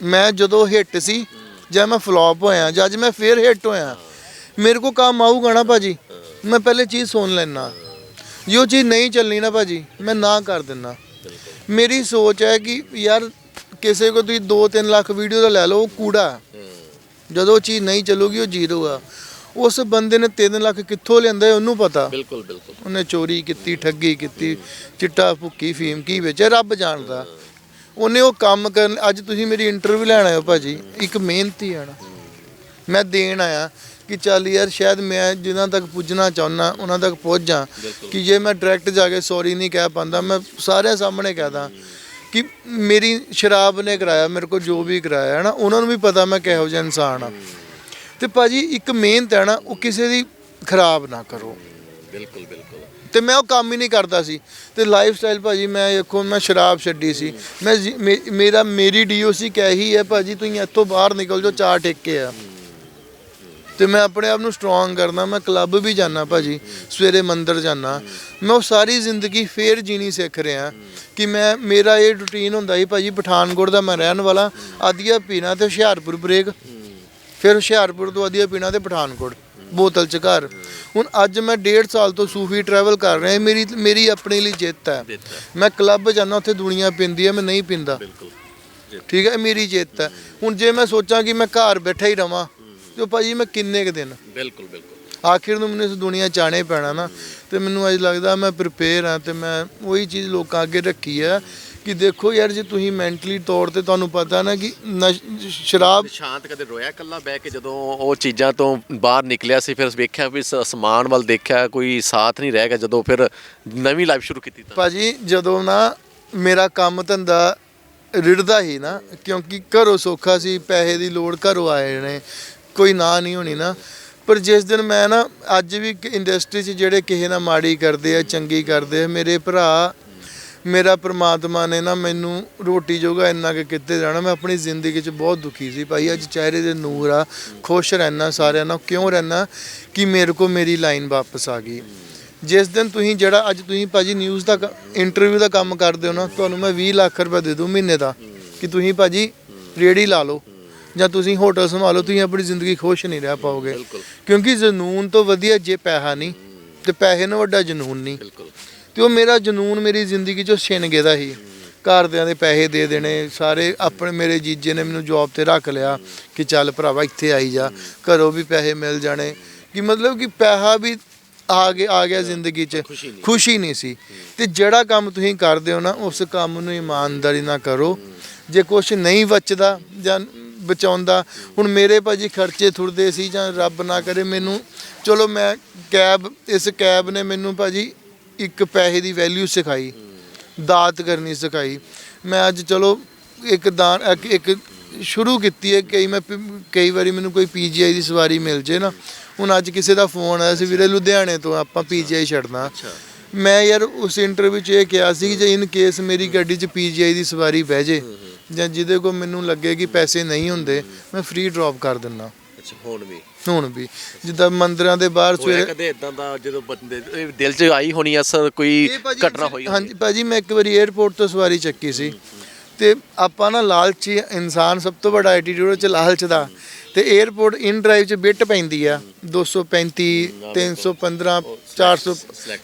ਮੈਂ ਜਦੋਂ ਹਿੱਟ ਸੀ ਜਾਂ ਮੈਂ ਫਲॉप ਹੋਇਆ ਜਾਂ ਅੱਜ ਮੈਂ ਫੇਰ ਹਿੱਟ ਹੋਇਆ ਮੇਰੇ ਕੋ ਕੰਮ ਆਊਗਾ ਨਾ ਭਾਜੀ ਮੈਂ ਪਹਿਲੇ ਚੀਜ਼ ਸੁਣ ਲੈਣਾ ਜੋ ਚੀਜ਼ ਨਹੀਂ ਚੱਲਣੀ ਨਾ ਭਾਜੀ ਮੈਂ ਨਾ ਕਰ ਦਿੰਦਾ ਮੇਰੀ ਸੋਚ ਹੈ ਕਿ ਯਾਰ ਕਿਸੇ ਕੋ ਤੁਸੀਂ 2-3 ਲੱਖ ਵੀਡੀਓ ਦਾ ਲੈ ਲਓ ਉਹ ਕੂੜਾ। ਹੈ। ਜਦੋਂ ਉਹ ਚੀਜ਼ ਨਹੀਂ ਚੱਲੂਗੀ ਉਹ ਜ਼ੀਰੋ ਆ। ਉਸ ਬੰਦੇ ਨੇ 3 ਲੱਖ ਕਿੱਥੋਂ ਲਿਆਂਦਾ ਹੈ ਉਹਨੂੰ ਪਤਾ। ਬਿਲਕੁਲ ਬਿਲਕੁਲ। ਉਹਨੇ ਚੋਰੀ ਕੀਤੀ ਠੱਗੀ ਕੀਤੀ ਚਿੱਟਾ ਭੁੱਕੀ ਫੀਮ ਕੀ ਵੇਚਿਆ ਰੱਬ ਜਾਣਦਾ। ਉਹਨੇ ਉਹ ਕੰਮ ਕਰਨ ਅੱਜ ਤੁਸੀਂ ਮੇਰੀ ਇੰਟਰਵਿਊ ਲੈਣ ਆਏ ਹੋ ਭਾਜੀ ਇੱਕ ਮਿਹਨਤੀ ਆ ਨਾ। ਮੈਂ ਦੇਣ ਆਇਆ। ਕਿ ਚੱਲ ਯਾਰ ਸ਼ਾਇਦ ਮੈਂ ਜਿਨ੍ਹਾਂ ਤੱਕ ਪੁੱਜਣਾ ਚਾਹੁੰਦਾ ਉਹਨਾਂ ਤੱਕ ਪਹੁੰਚ ਜਾ। ਕਿ ਜੇ ਮੈਂ ਡਾਇਰੈਕਟ ਜਾ ਕੇ ਸੌਰੀ ਨਹੀਂ ਕਹਿ ਪਾਉਂਦਾ ਮੈਂ ਸਾਰਿਆਂ ਸਾਹਮਣੇ ਕਹਦਾ ਕਿ ਮੇਰੀ ਸ਼ਰਾਬ ਨੇ ਕਰਾਇਆ ਮੇਰੇ ਕੋਲ ਜੋ ਵੀ ਕਰਾਇਆ ਹੈ ਨਾ ਉਹਨਾਂ ਨੂੰ ਵੀ ਪਤਾ ਮੈਂ ਕਿਹੋ ਜਿਹਾ ਇਨਸਾਨ ਆ ਤੇ ਭਾਜੀ ਇੱਕ ਮਿਹਨਤ ਹੈ ਨਾ ਉਹ ਕਿਸੇ ਦੀ ਖਰਾਬ ਨਾ ਕਰੋ। ਬਿਲਕੁਲ ਬਿਲਕੁਲ। ਤੇ ਮੈਂ ਉਹ ਕੰਮ ਹੀ ਨਹੀਂ ਕਰਦਾ ਸੀ। ਤੇ ਲਾਈਫ ਸਟਾਈਲ ਭਾਜੀ ਮੈਂ ਦੇਖੋ ਮੈਂ ਸ਼ਰਾਬ ਛੱਡੀ ਸੀ। ਮੈਂ ਮੇਰਾ ਮੇਰੀ ਡੀਓਸੀ ਕਹਿ ਹੀ ਹੈ ਭਾਜੀ ਤੁਸੀਂ ਇੱਥੋਂ ਬਾਹਰ ਨਿਕਲ ਜਾਓ ਚਾਰ ਟੇਕੇ ਆ। ਤੇ ਮੈਂ ਆਪਣੇ ਆਪ ਨੂੰ ਸਟਰੋਂਗ ਕਰਨਾ ਮੈਂ ਕਲੱਬ ਵੀ ਜਾਣਾ ਭਾਜੀ ਸਵੇਰੇ ਮੰਦਰ ਜਾਣਾ ਮੈਂ ਉਹ ਸਾਰੀ ਜ਼ਿੰਦਗੀ ਫੇਰ ਜੀਣੀ ਸਿੱਖ ਰਿਹਾ ਕਿ ਮੈਂ ਮੇਰਾ ਇਹ ਰੁਟੀਨ ਹੁੰਦਾ ਸੀ ਭਾਜੀ ਪਠਾਨਕੋਟ ਦਾ ਮੈਂ ਰਹਿਣ ਵਾਲਾ ਆਦੀਆ ਪੀਣਾ ਤੇ ਹੁਸ਼ਿਆਰਪੁਰ ਬ੍ਰੇਕ ਫਿਰ ਹੁਸ਼ਿਆਰਪੁਰ ਤੋਂ ਆਦੀਆ ਪੀਣਾ ਤੇ ਪਠਾਨਕੋਟ ਬੋਤਲ ਚ ਘਰ। ਹੁਣ ਅੱਜ ਮੈਂ 1.5 ਸਾਲ ਤੋਂ ਸੂਫੀ ਟਰੈਵਲ ਕਰ ਰਿਹਾ ਮੇਰੀ ਮੇਰੀ ਆਪਣੀ ਲਈ ਜਿੱਤ ਹੈ। ਮੈਂ ਕਲੱਬ ਜਾਂਦਾ ਉੱਥੇ ਦੁਨੀਆ ਪਿੰਦੀ ਹੈ ਮੈਂ ਨਹੀਂ ਪਿੰਦਾ। ਠੀਕ ਹੈ ਮੇਰੀ ਜਿੱਤ ਹੈ। ਹੁਣ ਜੇ ਮੈਂ ਸੋਚਾਂ ਕਿ ਮੈਂ ਘਰ ਬੈਠਾ ਹੀ ਰਵਾਂ ਤੇ ਭਾਜੀ ਮੈਂ ਕਿੰਨੇ ਕੁ ਦਿਨ? ਬਿਲਕੁਲ ਬਿਲਕੁਲ। ਆਖਿਰ ਨੂੰ ਮੈਨੂੰ ਇਸ ਦੁਨੀਆ ਚ ਆਉਣਾ ਹੀ ਪੈਣਾ ਨਾ। ਤੇ ਮੈਨੂੰ ਅੱਜ ਲੱਗਦਾ ਮੈਂ ਪ੍ਰਿਪੇਅਰ ਹਾਂ ਤੇ ਮੈਂ ਉਹੀ ਚੀਜ਼ ਲੋਕਾਂ ਅੱਗੇ ਰੱਖੀ ਹੈ ਕਿ ਦੇਖੋ ਯਾਰ ਜੇ ਤੁਸੀਂ ਮੈਂਟਲੀ ਤੌਰ ਤੇ ਤੁਹਾਨੂੰ ਪਤਾ ਨਾ ਕਿ ਨਸ਼- ਸ਼ਰਾਬ ਸ਼ਾਂਤ ਕਦੇ ਰੋਇਆ ਇਕੱਲਾ ਬਹਿ ਕੇ ਜਦੋਂ ਉਹ ਚੀਜ਼ਾਂ ਤੋਂ ਬਾਹਰ ਨਿਕਲਿਆ ਸੀ ਫਿਰ ਵੇਖਿਆ ਵੀ ਸ- ਅਸਮਾਨ ਵੱਲ ਦੇਖਿਆ ਕੋਈ ਸਾਥ ਨਹੀਂ ਰਹਿ ਗਿਆ ਜਦੋਂ ਫਿਰ ਨਵੀਂ ਲਾਈਫ ਸ਼ੁਰੂ ਕੀਤੀ ਤਾਂ। ਭਾਜੀ ਜਦੋਂ ਨਾ ਮੇਰਾ ਕੰਮ ਧੰਦਾ ਰਿੜਦਾ ਹੀ ਨਾ ਕਿਉਂਕਿ ਘਰੋਂ ਸੌਖਾ ਸੀ ਪੈਸੇ ਦੀ ਲੋੜ ਘਰੋਂ ਆਏ ਨੇ। ਕੋਈ ਨਾ ਨਹੀਂ ਹੋਣੀ ਨਾ। ਪਰ ਜਿਸ ਦਿਨ ਮੈਂ ਨਾ ਅੱਜ ਵੀ ਇੰਡਸਟਰੀ 'ਚ ਜਿਹੜੇ ਕਿਸੇ ਨਾਲ ਮਾੜੀ ਕਰਦੇ ਆ, ਚੰਗੀ ਕਰਦੇ ਆ, ਮੇਰੇ ਭਰਾ, ਮੇਰਾ ਪ੍ਰਮਾਤਮਾ ਨੇ ਨਾ ਮੈਨੂੰ ਰੋਟੀ ਜੋਗਾ ਇੰਨਾ ਕਿ ਕਿਤੇ ਜਾਣਾ, ਮੈਂ ਆਪਣੀ ਜ਼ਿੰਦਗੀ 'ਚ ਬਹੁਤ ਦੁਖੀ ਸੀ ਭਾਈ। ਅੱਜ ਚਿਹਰੇ ਦੇ ਨੂਰ ਆ, ਖੁਸ਼ ਰਹਿਣਾ ਸਾਰਿਆਂ ਨਾਲ, ਕਿਉਂ ਰਹਿਣਾ ਕਿ ਮੇਰੇ ਕੋ ਮੇਰੀ ਲਾਈਨ ਵਾਪਸ ਆ ਗਈ। ਜਿਸ ਦਿਨ ਤੁਸੀਂ ਜਿਹੜਾ ਅੱਜ ਤੁਸੀਂ ਭਾਜੀ ਨਿਊਜ਼ ਦਾ ਇੰਟਰਵਿਊ ਦਾ ਕੰਮ ਕਰਦੇ ਹੋ ਨਾ, ਤੁਹਾਨੂੰ ਮੈਂ 20 ਲੱਖ ਰੁਪਏ ਦੇ ਦੂੰ ਮਹੀਨੇ ਦਾ, ਕਿ ਤੁਸੀਂ ਭਾਜੀ ਰੇੜੀ ਲਾ ਲਓ। ਜਾਂ ਤੁਸੀਂ ਹੋਟਲ ਸੰਭਾਲੋ ਤੁਸੀਂ ਆਪਣੀ ਜ਼ਿੰਦਗੀ ਖੁਸ਼ ਨਹੀਂ ਰਹਿ ਪਾਓਗੇ। ਕਿਉਂਕਿ ਜਨੂਨ ਤੋਂ ਵਧੀਆ ਜੇ ਪੈਸਾ ਨਹੀਂ ਤੇ ਪੈਸੇ ਨੂੰ ਵੱਡਾ ਜਨੂਨ ਨਹੀਂ। ਤੇ ਉਹ ਮੇਰਾ ਜਨੂਨ ਮੇਰੀ ਜ਼ਿੰਦਗੀ ਚੋਂ ਛਿਨ ਗਿਆ ਦਾ ਸੀ। ਘਰਦਿਆਂ ਦੇ ਪੈਸੇ ਦੇ ਦੇਣੇ ਸਾਰੇ ਆਪਣੇ ਮੇਰੇ ਜੀਜੇ ਨੇ ਮੈਨੂੰ ਜੌਬ ਤੇ ਰੱਖ ਲਿਆ ਕਿ ਚੱਲ ਭਰਾਵਾ ਇੱਥੇ ਆਈ ਜਾ ਘਰੋਂ ਵੀ ਪੈਸੇ ਮਿਲ ਜਾਣੇ। ਕਿ ਮਤਲਬ ਕਿ ਪੈਸਾ ਵੀ ਆ ਗਿਆ ਆ ਗਿਆ ਜ਼ਿੰਦਗੀ 'ਚ ਖੁਸ਼ੀ ਨਹੀਂ। ਖੁਸ਼ੀ ਨਹੀਂ ਸੀ। ਤੇ ਜਿਹੜਾ ਕੰਮ ਤੁਸੀਂ ਕਰਦੇ ਹੋ ਨਾ ਉਸ ਕੰਮ ਨੂੰ ਇਮਾਨਦਾਰੀ ਨਾਲ ਕਰੋ। ਜੇ ਕੁਝ ਨਹੀਂ ਬਚਦਾ ਜਾਂ ਬਚਾਉਂਦਾ ਹੁਣ ਮੇਰੇ ਭਾਜੀ ਖਰਚੇ ਥੁਰਦੇ ਸੀ ਜਾਂ ਰੱਬ ਨਾ ਕਰੇ ਮੈਨੂੰ। ਚਲੋ ਮੈਂ ਕੈਬ, ਇਸ ਕੈਬ ਨੇ ਮੈਨੂੰ ਭਾਜੀ ਇੱਕ ਪੈਸੇ ਦੀ ਵੈਲਿਊ ਸਿਖਾਈ। ਦਾਤ ਕਰਨੀ ਸਿਖਾਈ। ਮੈਂ ਅੱਜ ਚਲੋ ਇੱਕ ਦਾਨ, ਇੱਕ- ਸ਼ੁਰੂ ਕੀਤੀ ਹੈ ਕਈ ਮੈਂ ਪ- ਕਈ ਵਾਰੀ ਮੈਨੂੰ ਕੋਈ ਪੀਜੀਆਈ ਦੀ ਸਵਾਰੀ ਮਿਲ ਜੇ ਨਾ। ਹੁਣ ਅੱਜ ਕਿਸੇ ਦਾ ਫੋਨ ਆਇਆ ਸੀ, ਵੀਰੇ ਲੁਧਿਆਣੇ ਤੋਂ ਆਪਾਂ ਪੀਜੀਆਈ ਛੱਡਣਾ ਮੈਂ ਯਾਰ ਉਸ ਇੰਟਰਵਿਊ 'ਚ ਇਹ ਕਿਹਾ ਸੀ ਕਿ ਜੇ ਇਨ ਕੇਸ ਮੇਰੀ ਗੱਡੀ 'ਚ ਪੀਜੀਆਈ ਦੀ ਸਵਾਰੀ ਬਹਿ ਜੇ ਜਾਂ ਜਿਹਦੇ ਕੋਲ ਮੈਨੂੰ ਲੱਗੇ ਕਿ ਪੈਸੇ ਨਹੀਂ ਹੁੰਦੇ ਮੈਂ ਫ੍ਰੀ ਡ੍ਰੌਪ ਕਰ ਦਿੰਦਾ। ਅੱਛਾ ਹੁਣ ਵੀ? ਹੁਣ ਵੀ। ਜਿੱਦਾਂ ਮੰਦਿਰਾਂ ਦੇ ਬਾਹਰ ਹੋਇਆ ਸਵੇਰੇ ਕਦੇ ਇਦਾਂ ਦਾ ਜਦੋਂ ਬੰਦੇ ਇਹ ਦਿਲ 'ਚ ਆਈ ਹੋਣੀ ਆ ਸਰ ਕੋਈ ਇਹ ਭਾਜੀ ਘਟਨਾ ਹੋਈ ਹੋਣੀ? ਹਾਂਜੀ ਭਾਜੀ ਮੈਂ ਇੱਕ ਵਾਰੀ 에어ਪੋਰਟ ਤੋਂ ਸਵਾਰੀ ਚੱਕੀ ਸੀ ਤੇ ਆਪਾਂ ਨਾ ਲਾਲਚੀ ਇਨਸਾਨ ਸਭ ਤੋਂ ਵੱਡਾ ਐਟੀਟਿਊਡ ਚ ਲਾਲਚ ਦਾ। ਤੇ 에어ਪੋਰਟ ਇਨ ਡਰਾਈਵ 'ਚ ਬਿੱਟ ਪੈਂਦੀ ਆ 235 315 400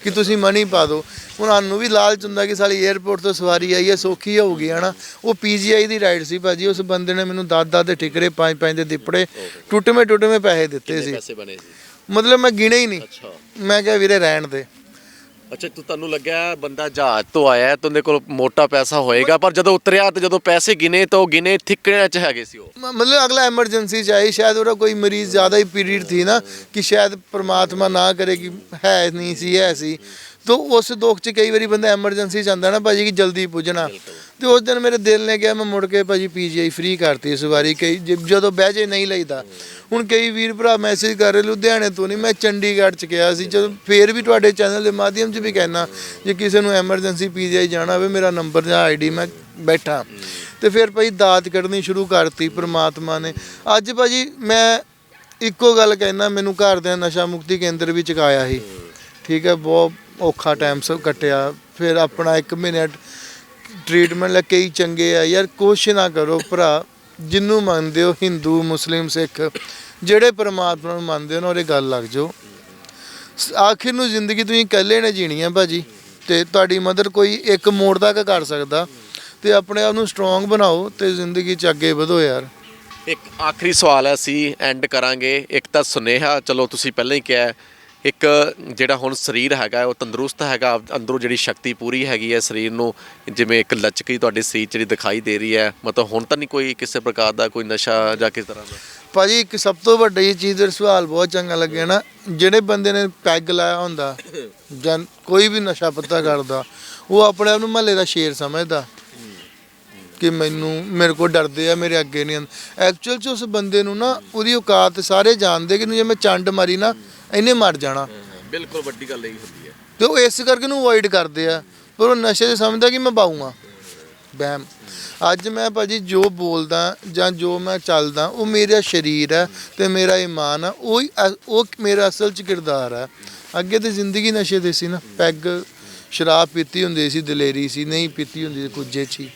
ਕਿ ਤੁਸੀਂ ਮਨੀ ਪਾ ਦਿਓ ਹੁਣ ਨੂੰ ਵੀ ਲਾਲਚ ਹੁੰਦਾ ਕਿ ਸਾਲੀ 에어ਪੋਰਟ ਤੋਂ ਸਵਾਰੀ ਆਈ ਹੈ ਸੌਖੀ ਹੋਊਗੀ ਹਨਾ? ਉਹ ਪੀਜੀਆਈ ਦੀ ਰਾਈਡ ਸੀ ਭਾਜੀ ਉਸ ਬੰਦੇ ਨੇ ਮੈਨੂੰ ਦਾਦਾ ਦੇ ਠਿਕਰੇ 5-5 ਦੇ ਦਿੱਪੜੇ ਟੁੱਟਵੇਂ ਟੁੱਟਵੇਂ ਪੈਸੇ ਦਿੱਤੇ ਸੀ। ਮਤਲਬ ਮੈਂ ਗਿਣੇ ਹੀ ਨਹੀਂ। ਮੈਂ ਕਿਹਾ ਵੀਰੇ ਰਹਿਣ ਦੇ। ਅੱਛਾ, ਤੂੰ ਤੁਹਾਨੂੰ ਲੱਗਿਆ ਬੰਦਾ ਜਹਾਜ਼ ਤੋਂ ਆਇਆ ਹੈ ਤੁਹਾਡੇ ਕੋਲ ਮੋਟਾ ਪੈਸਾ ਹੋਏਗਾ, ਪਰ ਜਦੋਂ ਉਤਰਿਆ ਤੇ ਜਦੋਂ ਪੈਸੇ ਗਿਨੇ, ਤਾਂ ਉਹ ਗਿਨੇ ਥਿੱਕਣੇ ਚ ਹੈਗੇ ਸੀ ਉਹ। ਮਤਲਬ ਅਗਲਾ ਐਮਰਜੈਂਸੀ ਚ ਆਈ ਸ਼ਾਇਦ ਉਹਦਾ ਕੋਈ ਮਰੀਜ਼ ਜ਼ਿਆਦਾ ਹੀ ਪੀਰੀਅਡ ਥੀ ਨਾ, ਕਿ ਸ਼ਾਇਦ ਪਰਮਾਤਮਾ ਨਾ ਕਰੇ ਕਿ ਹੈ ਨਹੀਂ ਸੀ, ਹੈ ਸੀ। ਤੋ ਉਸ ਦੁੱਖ ਚ ਕਈ ਵਾਰੀ ਬੰਦਾ ਐਮਰਜੈਂਸੀ ਚ ਜਾਂਦਾ ਨਾ, ਭਾਜੀ, ਕਿ ਜਲਦੀ ਪੁੱਜਣਾ। ਤੇ ਉਸ ਦਿਨ ਮੇਰੇ ਦਿਲ ਨੇ ਕਿਹਾ ਮੈਂ ਮੁੜ ਕੇ ਭਾਜੀ ਪੀਜੀਆਈ ਫ੍ਰੀ ਕਰਤੀ ਇਸ ਵਾਰੀ, ਕਈ ਜ- ਜਦੋਂ ਬਹਿ ਜੇ ਨਹੀਂ ਲਈਦਾ। ਹੁਣ ਕਈ ਵੀਰ ਭਰਾ ਮੈਸੇਜ ਕਰ ਰਹੇ, ਲੁਧਿਆਣੇ ਤੋਂ ਨਹੀਂ, ਮੈਂ ਚੰਡੀਗੜ੍ਹ 'ਚ ਗਿਆ ਸੀ। ਜਦੋਂ ਫੇਰ ਵੀ ਤੁਹਾਡੇ ਚੈਨਲ ਦੇ ਮਾਧਿਅਮ 'ਚ ਵੀ ਕਹਿਣਾ ਜੇ ਕਿਸੇ ਨੂੰ ਐਮਰਜੈਂਸੀ ਪੀਜੀਆਈ ਜਾਣਾ ਹੋਵੇ, ਮੇਰਾ ਨੰਬਰ ਜਾਂ ਆਈਡੀ ਮੈਂ ਬੈਠਾ। ਤੇ ਫਿਰ ਭਾਈ ਦਾਤ ਕੱਢਣੀ ਸ਼ੁਰੂ ਕਰਤੀ ਪ੍ਰਮਾਤਮਾ ਨੇ। ਅੱਜ ਭਾਜੀ ਮੈਂ ਇੱਕੋ ਗੱਲ ਕਹਿਣਾ, ਮੈਨੂੰ ਘਰ ਦੇ ਨਸ਼ਾ ਮੁਕਤੀ ਕੇਂਦਰ ਵੀ ਚੁਕਾਇਆ ਸੀ। ਠੀਕ ਹੈ, ਬਹੁਤ ਔਖਾ ਟਾਈਮ ਸਭ ਕੱਟਿਆ। ਫਿਰ ਆਪਣਾ 1 ਮਿੰਟ ਟ੍ਰੀਟਮੈਂਟ ਲੈ ਕਈ ਚੰਗੇ ਆ। ਯਾਰ ਕੁਛ ਨਾ ਕਰੋ ਭਰਾ। ਜਿੰਨੂੰ ਮੰਨਦੇ ਹੋ, ਹਿੰਦੂ, ਮੁਸਲਿਮ, ਸਿੱਖ, ਜਿਹੜੇ ਪਰਮਾਤਮਾ ਨੂੰ ਮੰਨਦੇ ਹੋ ਨਾ, ਉਹਦੇ ਗੱਲ ਲੱਗ ਜਾਓ। ਆਖਿਰ ਨੂੰ ਜ਼ਿੰਦਗੀ ਤੁਸੀਂ ਇਕੱਲੇ ਨੇ ਜੀਣੀ ਆ ਭਾਜੀ। ਤੇ ਤੁਹਾਡੀ ਮਦਦ ਕੋਈ ਇੱਕ ਮੋੜ ਤੱਕ ਕਰ ਸਕਦਾ। ਤੇ ਆਪਣੇ ਆਪ ਨੂੰ ਸਟਰੋਂਗ ਬਣਾਓ ਤੇ ਜ਼ਿੰਦਗੀ 'ਚ ਅੱਗੇ ਵਧੋ ਯਾਰ। ਇੱਕ ਆਖਰੀ ਸਵਾਲ ਹੈ ਅਸੀਂ ਐਂਡ ਕਰਾਂਗੇ। ਇੱਕ ਤਾਂ ਸੁਨੇਹਾ, ਚਲੋ ਤੁਸੀਂ ਪਹਿਲਾਂ ਹੀ ਕਿਹਾ ਇੱਕ ਜਿਹੜਾ ਹੁਣ ਸਰੀਰ ਹੈਗਾ, ਉਹ ਤੰਦਰੁਸਤ ਹੈਗਾ ਅੰਦਰੋਂ ਜਿਹੜੀ ਸ਼ਕਤੀ ਪੂਰੀ ਹੈਗੀ ਹੈ ਸਰੀਰ ਨੂੰ, ਜਿਵੇਂ ਇੱਕ ਲਚਕੀ ਤੁਹਾਡੇ ਸਰੀਰ ਜਿਹੜੀ ਦਿਖਾਈ ਦੇ ਰਹੀ ਹੈ, ਮਤਲਬ ਹੁਣ ਤਾਂ ਨਹੀਂ ਕੋਈ ਕਿਸੇ ਪ੍ਰਕਾਰ ਦਾ ਕੋਈ ਨਸ਼ਾ ਜਾਂ ਕਿਸ ਤਰ੍ਹਾਂ ਦਾ? ਭਾਜੀ, ਇੱਕ ਸਭ ਤੋਂ ਵੱਡੀ ਚੀਜ਼ ਦਾ ਸਵਾਲ ਬਹੁਤ ਚੰਗਾ ਲੱਗਿਆ ਨਾ, ਜਿਹੜੇ ਬੰਦੇ ਨੇ ਪੈਗ ਲਾਇਆ ਹੁੰਦਾ, ਜਾਂ ਕੋਈ ਵੀ ਨਸ਼ਾ ਪੱਤਾ ਕਰਦਾ, ਉਹ ਆਪਣੇ ਆਪ ਨੂੰ ਮਹੱਲੇ ਦਾ ਸ਼ੇਰ ਸਮਝਦਾ। ਕਿ ਮੈਨੂੰ, ਮੇਰੇ ਕੋਲ ਡਰਦੇ ਆ, ਮੇਰੇ ਅੱਗੇ ਨਹੀਂ ਐਕਚੁਅਲ ਚ ਉਸ ਬੰਦੇ ਨੂੰ ਨਾ, ਉਹਦੀ ਔਕਾਤ ਸਾਰੇ ਜਾਣਦੇ ਕਿ ਜੇ ਮੈਂ ਚੰਡ ਮਾਰੀ ਨਾ ਇਹਨੇ ਮਰ ਜਾਣਾ। ਬਿਲਕੁਲ ਵੱਡੀ ਗੱਲ ਇਹੀ ਹੁੰਦੀ ਹੈ। ਤੇ ਉਹ ਇਸ ਕਰਕੇ ਨੂੰ ਅਵੋਇਡ ਕਰਦੇ ਆ। ਪਰ ਉਹ ਨਸ਼ੇ 'ਚ ਸਮਝਦਾ ਕਿ ਮੈਂ ਬਾਊਆਂ ਬਹਿਮ। ਅੱਜ ਮੈਂ ਭਾਜੀ ਜੋ ਬੋਲਦਾ ਜਾਂ ਜੋ ਮੈਂ ਚੱਲਦਾ ਉਹ ਮੇਰਾ ਸਰੀਰ ਹੈ ਤੇ ਮੇਰਾ ਇਮਾਨ ਹੈ ਉਹ ਉਹ ਮੇਰਾ ਅਸਲ 'ਚ ਕਿਰਦਾਰ ਹੈ। ਅੱਗੇ ਤੇ ਜ਼ਿੰਦਗੀ ਨਸ਼ੇ ਦੇ ਸੀ ਨਾ ਪੈਗ ਸ਼ਰਾਬ ਪੀਤੀ ਹੁੰਦੀ ਸੀ ਦਲੇਰੀ ਸੀ ਨਹੀਂ ਪੀਤੀ ਹੁੰਦੀ ਕੁਝੇ ਚੀ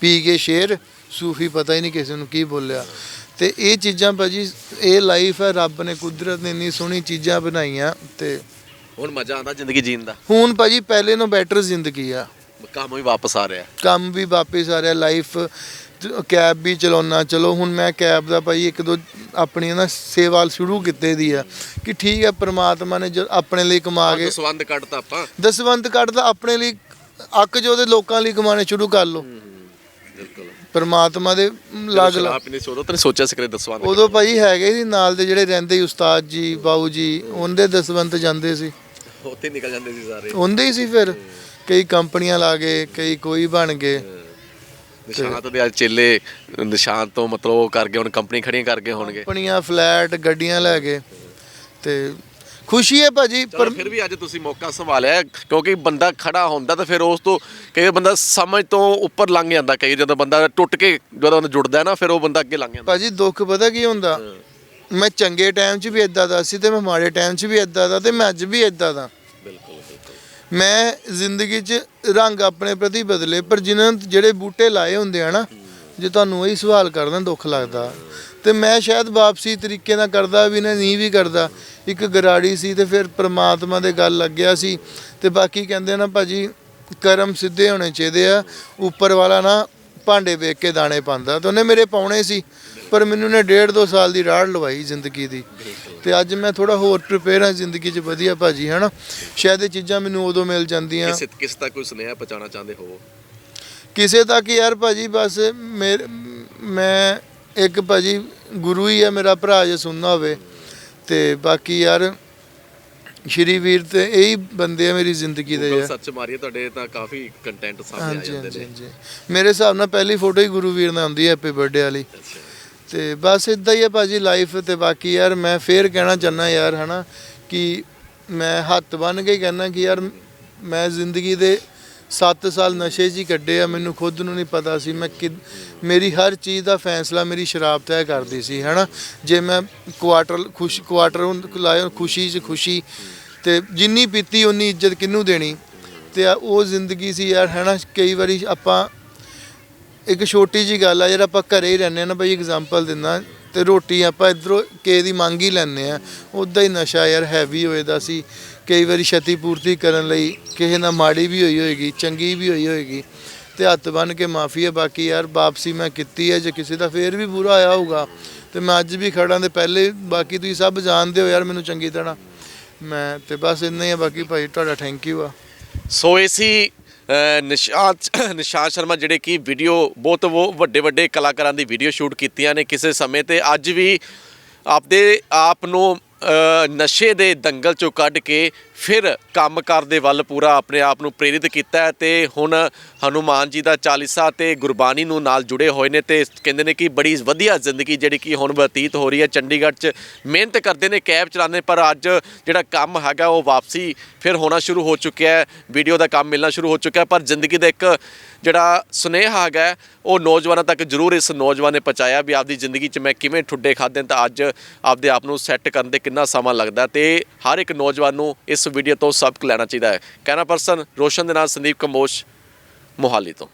ਪੀ ਕੇ ਸ਼ੇਰ ਸੂਫੀ ਪਤਾ ਹੀ ਨਹੀਂ ਕਿਸੇ ਨੂੰ ਕੀ ਬੋਲਿਆ। ਤੇ ਇਹ ਚੀਜ਼ਾਂ ਭਾਜੀ ਇਹ ਲਾਈਫ ਹੈ ਰੱਬ ਨੇ ਕੁਦਰਤ ਨੇ ਇੰਨੀ ਸੋਹਣੀ ਚੀਜ਼ਾਂ ਬਣਾਈਆਂ ਤੇ ਹੁਣ ਮਜ਼ਾ ਆਉਂਦਾ ਜ਼ਿੰਦਗੀ ਜੀਣ ਦਾ? ਹੁਣ ਭਾਜੀ ਪਹਿਲੇ ਨੂੰ ਬੈਟਰ ਜ਼ਿੰਦਗੀ ਆ। ਕੰਮ ਵੀ ਵਾਪਸ ਆ ਰਿਹਾ। ਕੰਮ ਵੀ ਵਾਪਸ ਆ ਰਿਹਾ ਲਾਈਫ ਕੈਬ ਵੀ ਚਲਾਉਣਾ। ਚਲੋ ਹੁਣ ਮੈਂ ਕੈਬ ਦਾ ਭਾਈ ਇੱਕ ਦੋ ਆਪਣੀ ਨਾ ਸੇਵਾ ਸ਼ੁਰੂ ਕੀਤੇ ਦੀ ਆ ਕਿ ਠੀਕ ਹੈ ਪ੍ਰਮਾਤਮਾ ਨੇ ਜੋ ਆਪਣੇ ਲਈ ਕਮਾ ਕੇ ਦਸਵੰਦ ਕੱਢਤਾ ਆਪਾਂ। ਦਸਵੰਤ ਕੱਢਦਾ ਆਪਣੇ ਲਈ ਅੱਕ ਜੋ ਦੇ ਲੋਕਾਂ ਲਈ ਕਮਾਣੇ ਸ਼ੁਰੂ ਕਰ ਲਓ। ਬਿਲਕੁਲ। ਪ੍ਰਮਾਤਮਾ ਦੇ ਲੱਗ ਲਾ ਆਪ ਨੇ ਸੋਚੋ ਤਾਂ ਨਹੀਂ ਸੋਚਿਆ ਸੀ ਕਰੇ ਦਸਵੰਦ ਉਦੋਂ ਭਾਈ ਹੈਗੇ ਸੀ ਨਾਲ ਦੇ ਜਿਹੜੇ ਰਹਿੰਦੇ ਸੀ ਉਸਤਾਦ ਜੀ ਬਾਊ ਜੀ ਉਹਦੇ ਦਸਵੰਤ ਜਾਂਦੇ ਸੀ। ਉੱਥੇ ਨਿਕਲ ਜਾਂਦੇ ਸੀ ਸਾਰੇ। ਹੁੰਦੇ ਹੀ ਸੀ ਫਿਰ। ਕਈ ਕੰਪਨੀਆਂ ਲਾ ਗਏ ਕਈ ਕੋਈ ਬਣ ਗਏ। ਨਿਸ਼ਾਂਤ ਦੇ ਅੱਜ ਚੇਲੇ ਨਿਸ਼ਾਂਤ ਤੋਂ ਮਤਲਬ ਉਹ ਕਰ ਗਏ ਹੁਣ ਕੰਪਨੀ ਖੜੀਆਂ ਕਰ ਗਏ ਹੋਣਗੇ। ਕੰਪਨੀਆਂ ਫਲੈਟ ਗੱਡੀਆਂ ਲੈ ਗਏ। ਤੇ ਖੁਸ਼ੀ ਹੈ ਭਾਜੀ ਪਰ ਫਿਰ ਵੀ ਅੱਜ ਤੁਸੀਂ ਮੌਕਾ ਸੰਭਾਲਿਆ ਹੈ, ਕਿਉਂਕਿ ਬੰਦਾ ਖੜਾ ਹੁੰਦਾ ਤਾਂ ਫਿਰ ਉਸ ਤੋਂ ਕਈ ਵਾਰ ਬੰਦਾ ਸਮਝ ਤੋਂ ਉੱਪਰ ਲੰਘ ਜਾਂਦਾ ਕਈ ਜਦੋਂ ਬੰਦਾ ਟੁੱਟ ਕੇ ਜਦੋਂ ਬੰਦਾ ਜੁੜਦਾ ਹੈ ਨਾ ਫਿਰ ਉਹ ਬੰਦਾ ਅੱਗੇ ਲੰਘ ਜਾਂਦਾ। ਭਾਜੀ ਦੁੱਖ ਪਤਾ ਕੀ ਹੁੰਦਾ? ਮੈਂ ਚੰਗੇ ਟਾਈਮ 'ਚ ਵੀ ਇਦਾਂ ਦਾ ਸੀ ਤੇ ਮੈਂ ਮਾੜੇ ਟਾਈਮ 'ਚ ਵੀ ਇਦਾਂ ਦਾ ਤੇ ਮੈਂ ਅੱਜ ਵੀ ਇਦਾਂ ਦਾ। ਬਿਲਕੁਲ ਬਿਲਕੁਲ। ਮੈਂ ਜ਼ਿੰਦਗੀ 'ਚ ਰੰਗ ਆਪਣੇ ਪ੍ਰਤੀ ਬਦਲੇ ਪਰ ਜਿਨ੍ਹਾਂ ਨੇ ਜਿਹੜੇ ਬੂਟੇ ਲਾਏ ਹੁੰਦੇ ਆ ਨਾ ਜੇ ਤੁਹਾਨੂੰ ਇਹੀ ਸਵਾਲ ਕਰਦਾ ਦੁੱਖ ਲੱਗਦਾ। ਤੇ ਮੈਂ ਸ਼ਾਇਦ ਵਾਪਸੀ ਤਰੀਕੇ ਨਾਲ ਕਰਦਾ ਵੀ ਨਾ, ਨਹੀਂ ਵੀ ਕਰਦਾ। ਇੱਕ ਗਰਾੜੀ ਸੀ ਤੇ ਫਿਰ ਪ੍ਰਮਾਤਮਾ ਦੇ ਗੱਲ ਲੱਗਿਆ ਸੀ। ਤੇ ਬਾਕੀ ਕਹਿੰਦੇ ਨਾ ਭਾਜੀ, ਕਰਮ ਸਿੱਧੇ ਹੋਣੇ ਚਾਹੀਦੇ ਆ। ਉੱਪਰ ਵਾਲਾ ਨਾ ਭਾਂਡੇ ਵੇਖ ਕੇ ਦਾਣੇ ਪਾਉਂਦਾ। ਤੇ ਉਹਨੇ ਮੇਰੇ ਪਾਉਣੇ ਸੀ, ਪਰ ਮੈਨੂੰ ਨੇ ਡੇਢ ਦੋ ਸਾਲ ਦੀ ਰਾੜ ਲਵਾਈ ਜ਼ਿੰਦਗੀ ਦੀ। ਤੇ ਅੱਜ ਮੈਂ ਥੋੜਾ ਹੋਰ ਪ੍ਰਿਪੇਅਰ ਹਾਂ ਜ਼ਿੰਦਗੀ 'ਚ ਵਧੀਆ ਭਾਜੀ, ਹਨਾ। ਸ਼ਾਇਦ ਇਹ ਚੀਜ਼ਾਂ ਮੈਨੂੰ ਉਦੋਂ ਮਿਲ ਜਾਂਦੀਆਂ। ਕਿਸੇ ਕਿਸ ਦਾ ਕੋਈ ਸੁਨੇਹਾ ਪਹੁੰਚਾਉਣਾ ਚਾਹੁੰਦੇ ਹੋ? ਕਿਸੇ ਤੱਕ ਯਾਰ ਭਾਜੀ ਬਸ ਮੇਰੇ ਮੈਂ ਇੱਕ ਭਾਜੀ ਗੁਰੂ ਹੀ ਹੈ ਮੇਰਾ ਭਰਾ ਜੇ ਸੁਣਨਾ ਹੋਵੇ। ਤੇ ਬਾਕੀ ਯਾਰ ਸ਼੍ਰੀ ਵੀਰ ਤੇ ਇਹੀ ਬੰਦੇ ਆ ਮੇਰੀ ਜ਼ਿੰਦਗੀ ਦੇ ਯਾਰ। ਸਰਚ ਮਾਰੀਏ ਤੁਹਾਡੇ ਤਾਂ ਕਾਫੀ ਕੰਟੈਂਟ ਸਾਹਮਣੇ ਆ ਹਾਂਜੀ ਜਾਂਦੇ ਹਾਂਜੀ ਨੇ। ਹਾਂਜੀ। ਮੇਰੇ ਹਿਸਾਬ ਨਾਲ ਪਹਿਲੀ ਫੋਟੋ ਹੀ ਗੁਰੂ ਵੀਰ ਨਾਲ ਹੁੰਦੀ ਹੈ ਹੈਪੀ ਬਰਥਡੇ ਵਾਲੀ। ਅੱਛਾ। ਤੇ ਬਸ ਇਦਾਂ ਹੀ ਹੈ ਭਾਜੀ ਲਾਈਫ ਤੇ ਬਾਕੀ ਯਾਰ ਮੈਂ ਫੇਰ ਕਹਿਣਾ ਚਾਹੁੰਦਾ ਯਾਰ ਹਨਾ ਕਿ ਮੈਂ ਹੱਥ ਬੰਨ ਕੇ ਕਹਿਣਾ ਕਿ ਯਾਰ ਮੈਂ ਜ਼ਿੰਦਗੀ ਦੇ 7 ਸਾਲ ਨਸ਼ੇ 'ਚ ਹੀ ਕੱਢੇ ਆ, ਮੈਨੂੰ ਖੁਦ ਨੂੰ ਨਹੀਂ ਪਤਾ ਸੀ ਮੈਂ ਕਿ, ਮੇਰੀ ਹਰ ਚੀਜ਼ ਦਾ ਫੈਸਲਾ ਮੇਰੀ ਸ਼ਰਾਬ ਤੈਅ ਕਰਦੀ ਸੀ, ਹਨਾ? ਜੇ ਮੈਂ ਕੁਆਟਰ ਖੁਸ਼ ਕੁਆਟਰ ਲਾਇਆ ਖੁਸ਼ੀ 'ਚ ਖੁਸ਼ੀ, ਤੇ ਜਿੰਨੀ ਪੀਤੀ ਉਨੀ ਇੱਜ਼ਤ ਕਿਹਨੂੰ ਦੇਣੀ? ਤੇ ਆ ਉਹ ਜ਼ਿੰਦਗੀ ਸੀ ਯਾਰ, ਹਨਾ? ਕਈ ਵਾਰੀ ਆਪਾਂ, ਇੱਕ ਛੋਟੀ ਜੀ ਗੱਲ ਆ, ਜਿਹੜਾ ਆਪਾਂ ਘਰੇ ਹੀ ਰਹਿੰਦੇ ਆ ਨਾ ਬਈ ਐਗਜ਼ਾਮਪਲ ਦਿੰਦਾ, ਤੇ ਰੋਟੀ ਆਪਾਂ ਇਧਰੋਂ ਕੇ ਦੀ ਮੰਗ ਹੀ ਲੈਂਦੇ ਆ ਉਦਾਂ ਹੀ ਨਸ਼ਾ ਯਾਰ ਹੈਵੀ ਹੋਏ ਦਾ ਸੀ। ਕਈ ਵਾਰੀ ਛਤੀ ਪੂਰਤੀ ਕਰਨ ਲਈ ਕਿਸੇ ਨਾਲ ਮਾੜੀ ਵੀ ਹੋਈ ਹੋਏਗੀ ਚੰਗੀ ਵੀ ਹੋਈ ਹੋਏਗੀ ਤੇ ਹੱਥ ਬੰਨ ਕੇ ਮਾਫੀ ਹੈ ਬਾਕੀ ਯਾਰ ਵਾਪਸੀ ਮੈਂ ਕੀਤੀ ਹੈ ਜੇ ਕਿਸੇ ਦਾ ਫੇਰ ਵੀ ਬੁਰਾ ਆਇਆ ਹੋਊਗਾ ਤੇ ਮੈਂ ਅੱਜ ਵੀ ਖੜਾ ਤੇ ਪਹਿਲੇ ਬਾਕੀ ਤੁਸੀਂ ਸਭ ਜਾਣਦੇ ਹੋ ਯਾਰ ਮੈਨੂੰ ਚੰਗੀ ਤਰ੍ਹਾਂ। ਮੈਂ ਤੇ ਬਸ ਇੰਨਾ ਹੀ ਆ ਬਾਕੀ ਭਾਈ ਤੁਹਾਡਾ ਥੈਂਕ ਯੂ ਆ। ਸੋ ਇਹ ਸੀ ਅ, ਨਿਸ਼ਾਂਤ ਨਿਸ਼ਾਂਤ ਸ਼ਰਮਾ ਜਿਹੜੇ ਕਿ ਵੀਡੀਓ ਬਹੁਤ ਉਹ ਵੱਡੇ ਵੱਡੇ ਕਲਾਕਾਰਾਂ ਦੀ ਵੀਡੀਓ ਸ਼ੂਟ ਕੀਤੀਆਂ ਨੇ ਕਿਸੇ ਸਮੇਂ ਤੇ। ਅੱਜ ਵੀ ਆਪਦੇ ਆਪ ਨੂੰ ਨਸ਼ੇ ਦੇ ਦੰਗਲ ਚੋਂ ਕੱਢ ਕੇ ਫਿਰ ਕੰਮਕਾਰ ਦੇ ਵੱਲ ਪੂਰਾ ਆਪਣੇ ਆਪ ਨੂੰ ਪ੍ਰੇਰਿਤ ਕੀਤਾ ਹੈ ਤੇ ਹੁਣ ਹਨੂਮਾਨ ਜੀ ਦਾ ਚਾਲੀਸਾ ਤੇ ਗੁਰਬਾਣੀ ਨੂੰ ਨਾਲ ਜੁੜੇ ਹੋਏ ਨੇ ਤੇ ਕਹਿੰਦੇ ਨੇ ਕਿ ਬੜੀ ਵਧੀਆ ਜ਼ਿੰਦਗੀ ਜਿਹੜੀ ਕਿ ਹੁਣ ਬਤੀਤ ਹੋ ਰਹੀ ਹੈ। ਚੰਡੀਗੜ੍ਹ 'ਚ ਮਿਹਨਤ ਕਰਦੇ ਨੇ, ਕੈਬ ਚਲਾਉਂਦੇ ਪਰ ਅੱਜ ਜਿਹੜਾ ਕੰਮ ਹੈਗਾ ਉਹ ਵਾਪਸੀ ਫਿਰ ਹੋਣਾ ਸ਼ੁਰੂ ਹੋ ਚੁੱਕਿਆ ਹੈ। ਵੀਡੀਓ ਦਾ ਕੰਮ ਮਿਲਣਾ ਸ਼ੁਰੂ ਹੋ ਚੁੱਕਿਆ ਪਰ ਜ਼ਿੰਦਗੀ ਦਾ ਇੱਕ ਜਿਹੜਾ ਸੁਨੇਹਾ ਹੈਗਾ, ਉਹ ਨੌਜਵਾਨਾਂ ਤੱਕ ਜ਼ਰੂਰ ਇਸ ਨੌਜਵਾਨ ਨੇ ਪਹੁੰਚਾਇਆ ਵੀ ਆਪਦੀ ਜ਼ਿੰਦਗੀ 'ਚ ਮੈਂ ਕਿਵੇਂ ਠੁੱਡੇ ਖਾਦੇ ਤਾਂ ਅੱਜ ਆਪਦੇ ਆਪ ਨੂੰ ਸੈੱਟ ਕਰਨ ਦੇ ਕਿੰਨਾ ਸਮਾਂ ਲੱਗਦਾ ਤੇ ਹਰ ਇੱਕ ਨੌਜਵਾਨ ਨੂੰ ਇਸ ਵੀਡੀਓ ਤੋਂ ਸਬਕ ਲੈਣਾ ਚਾਹੀਦਾ ਹੈ। ਕੈਮਰਾ ਪਰਸਨ ਰੋਸ਼ਨ ਦੇ ਨਾਲ ਸੰਦੀਪ ਕੰਬੋਜ ਮੋਹਾਲੀ ਤੋਂ।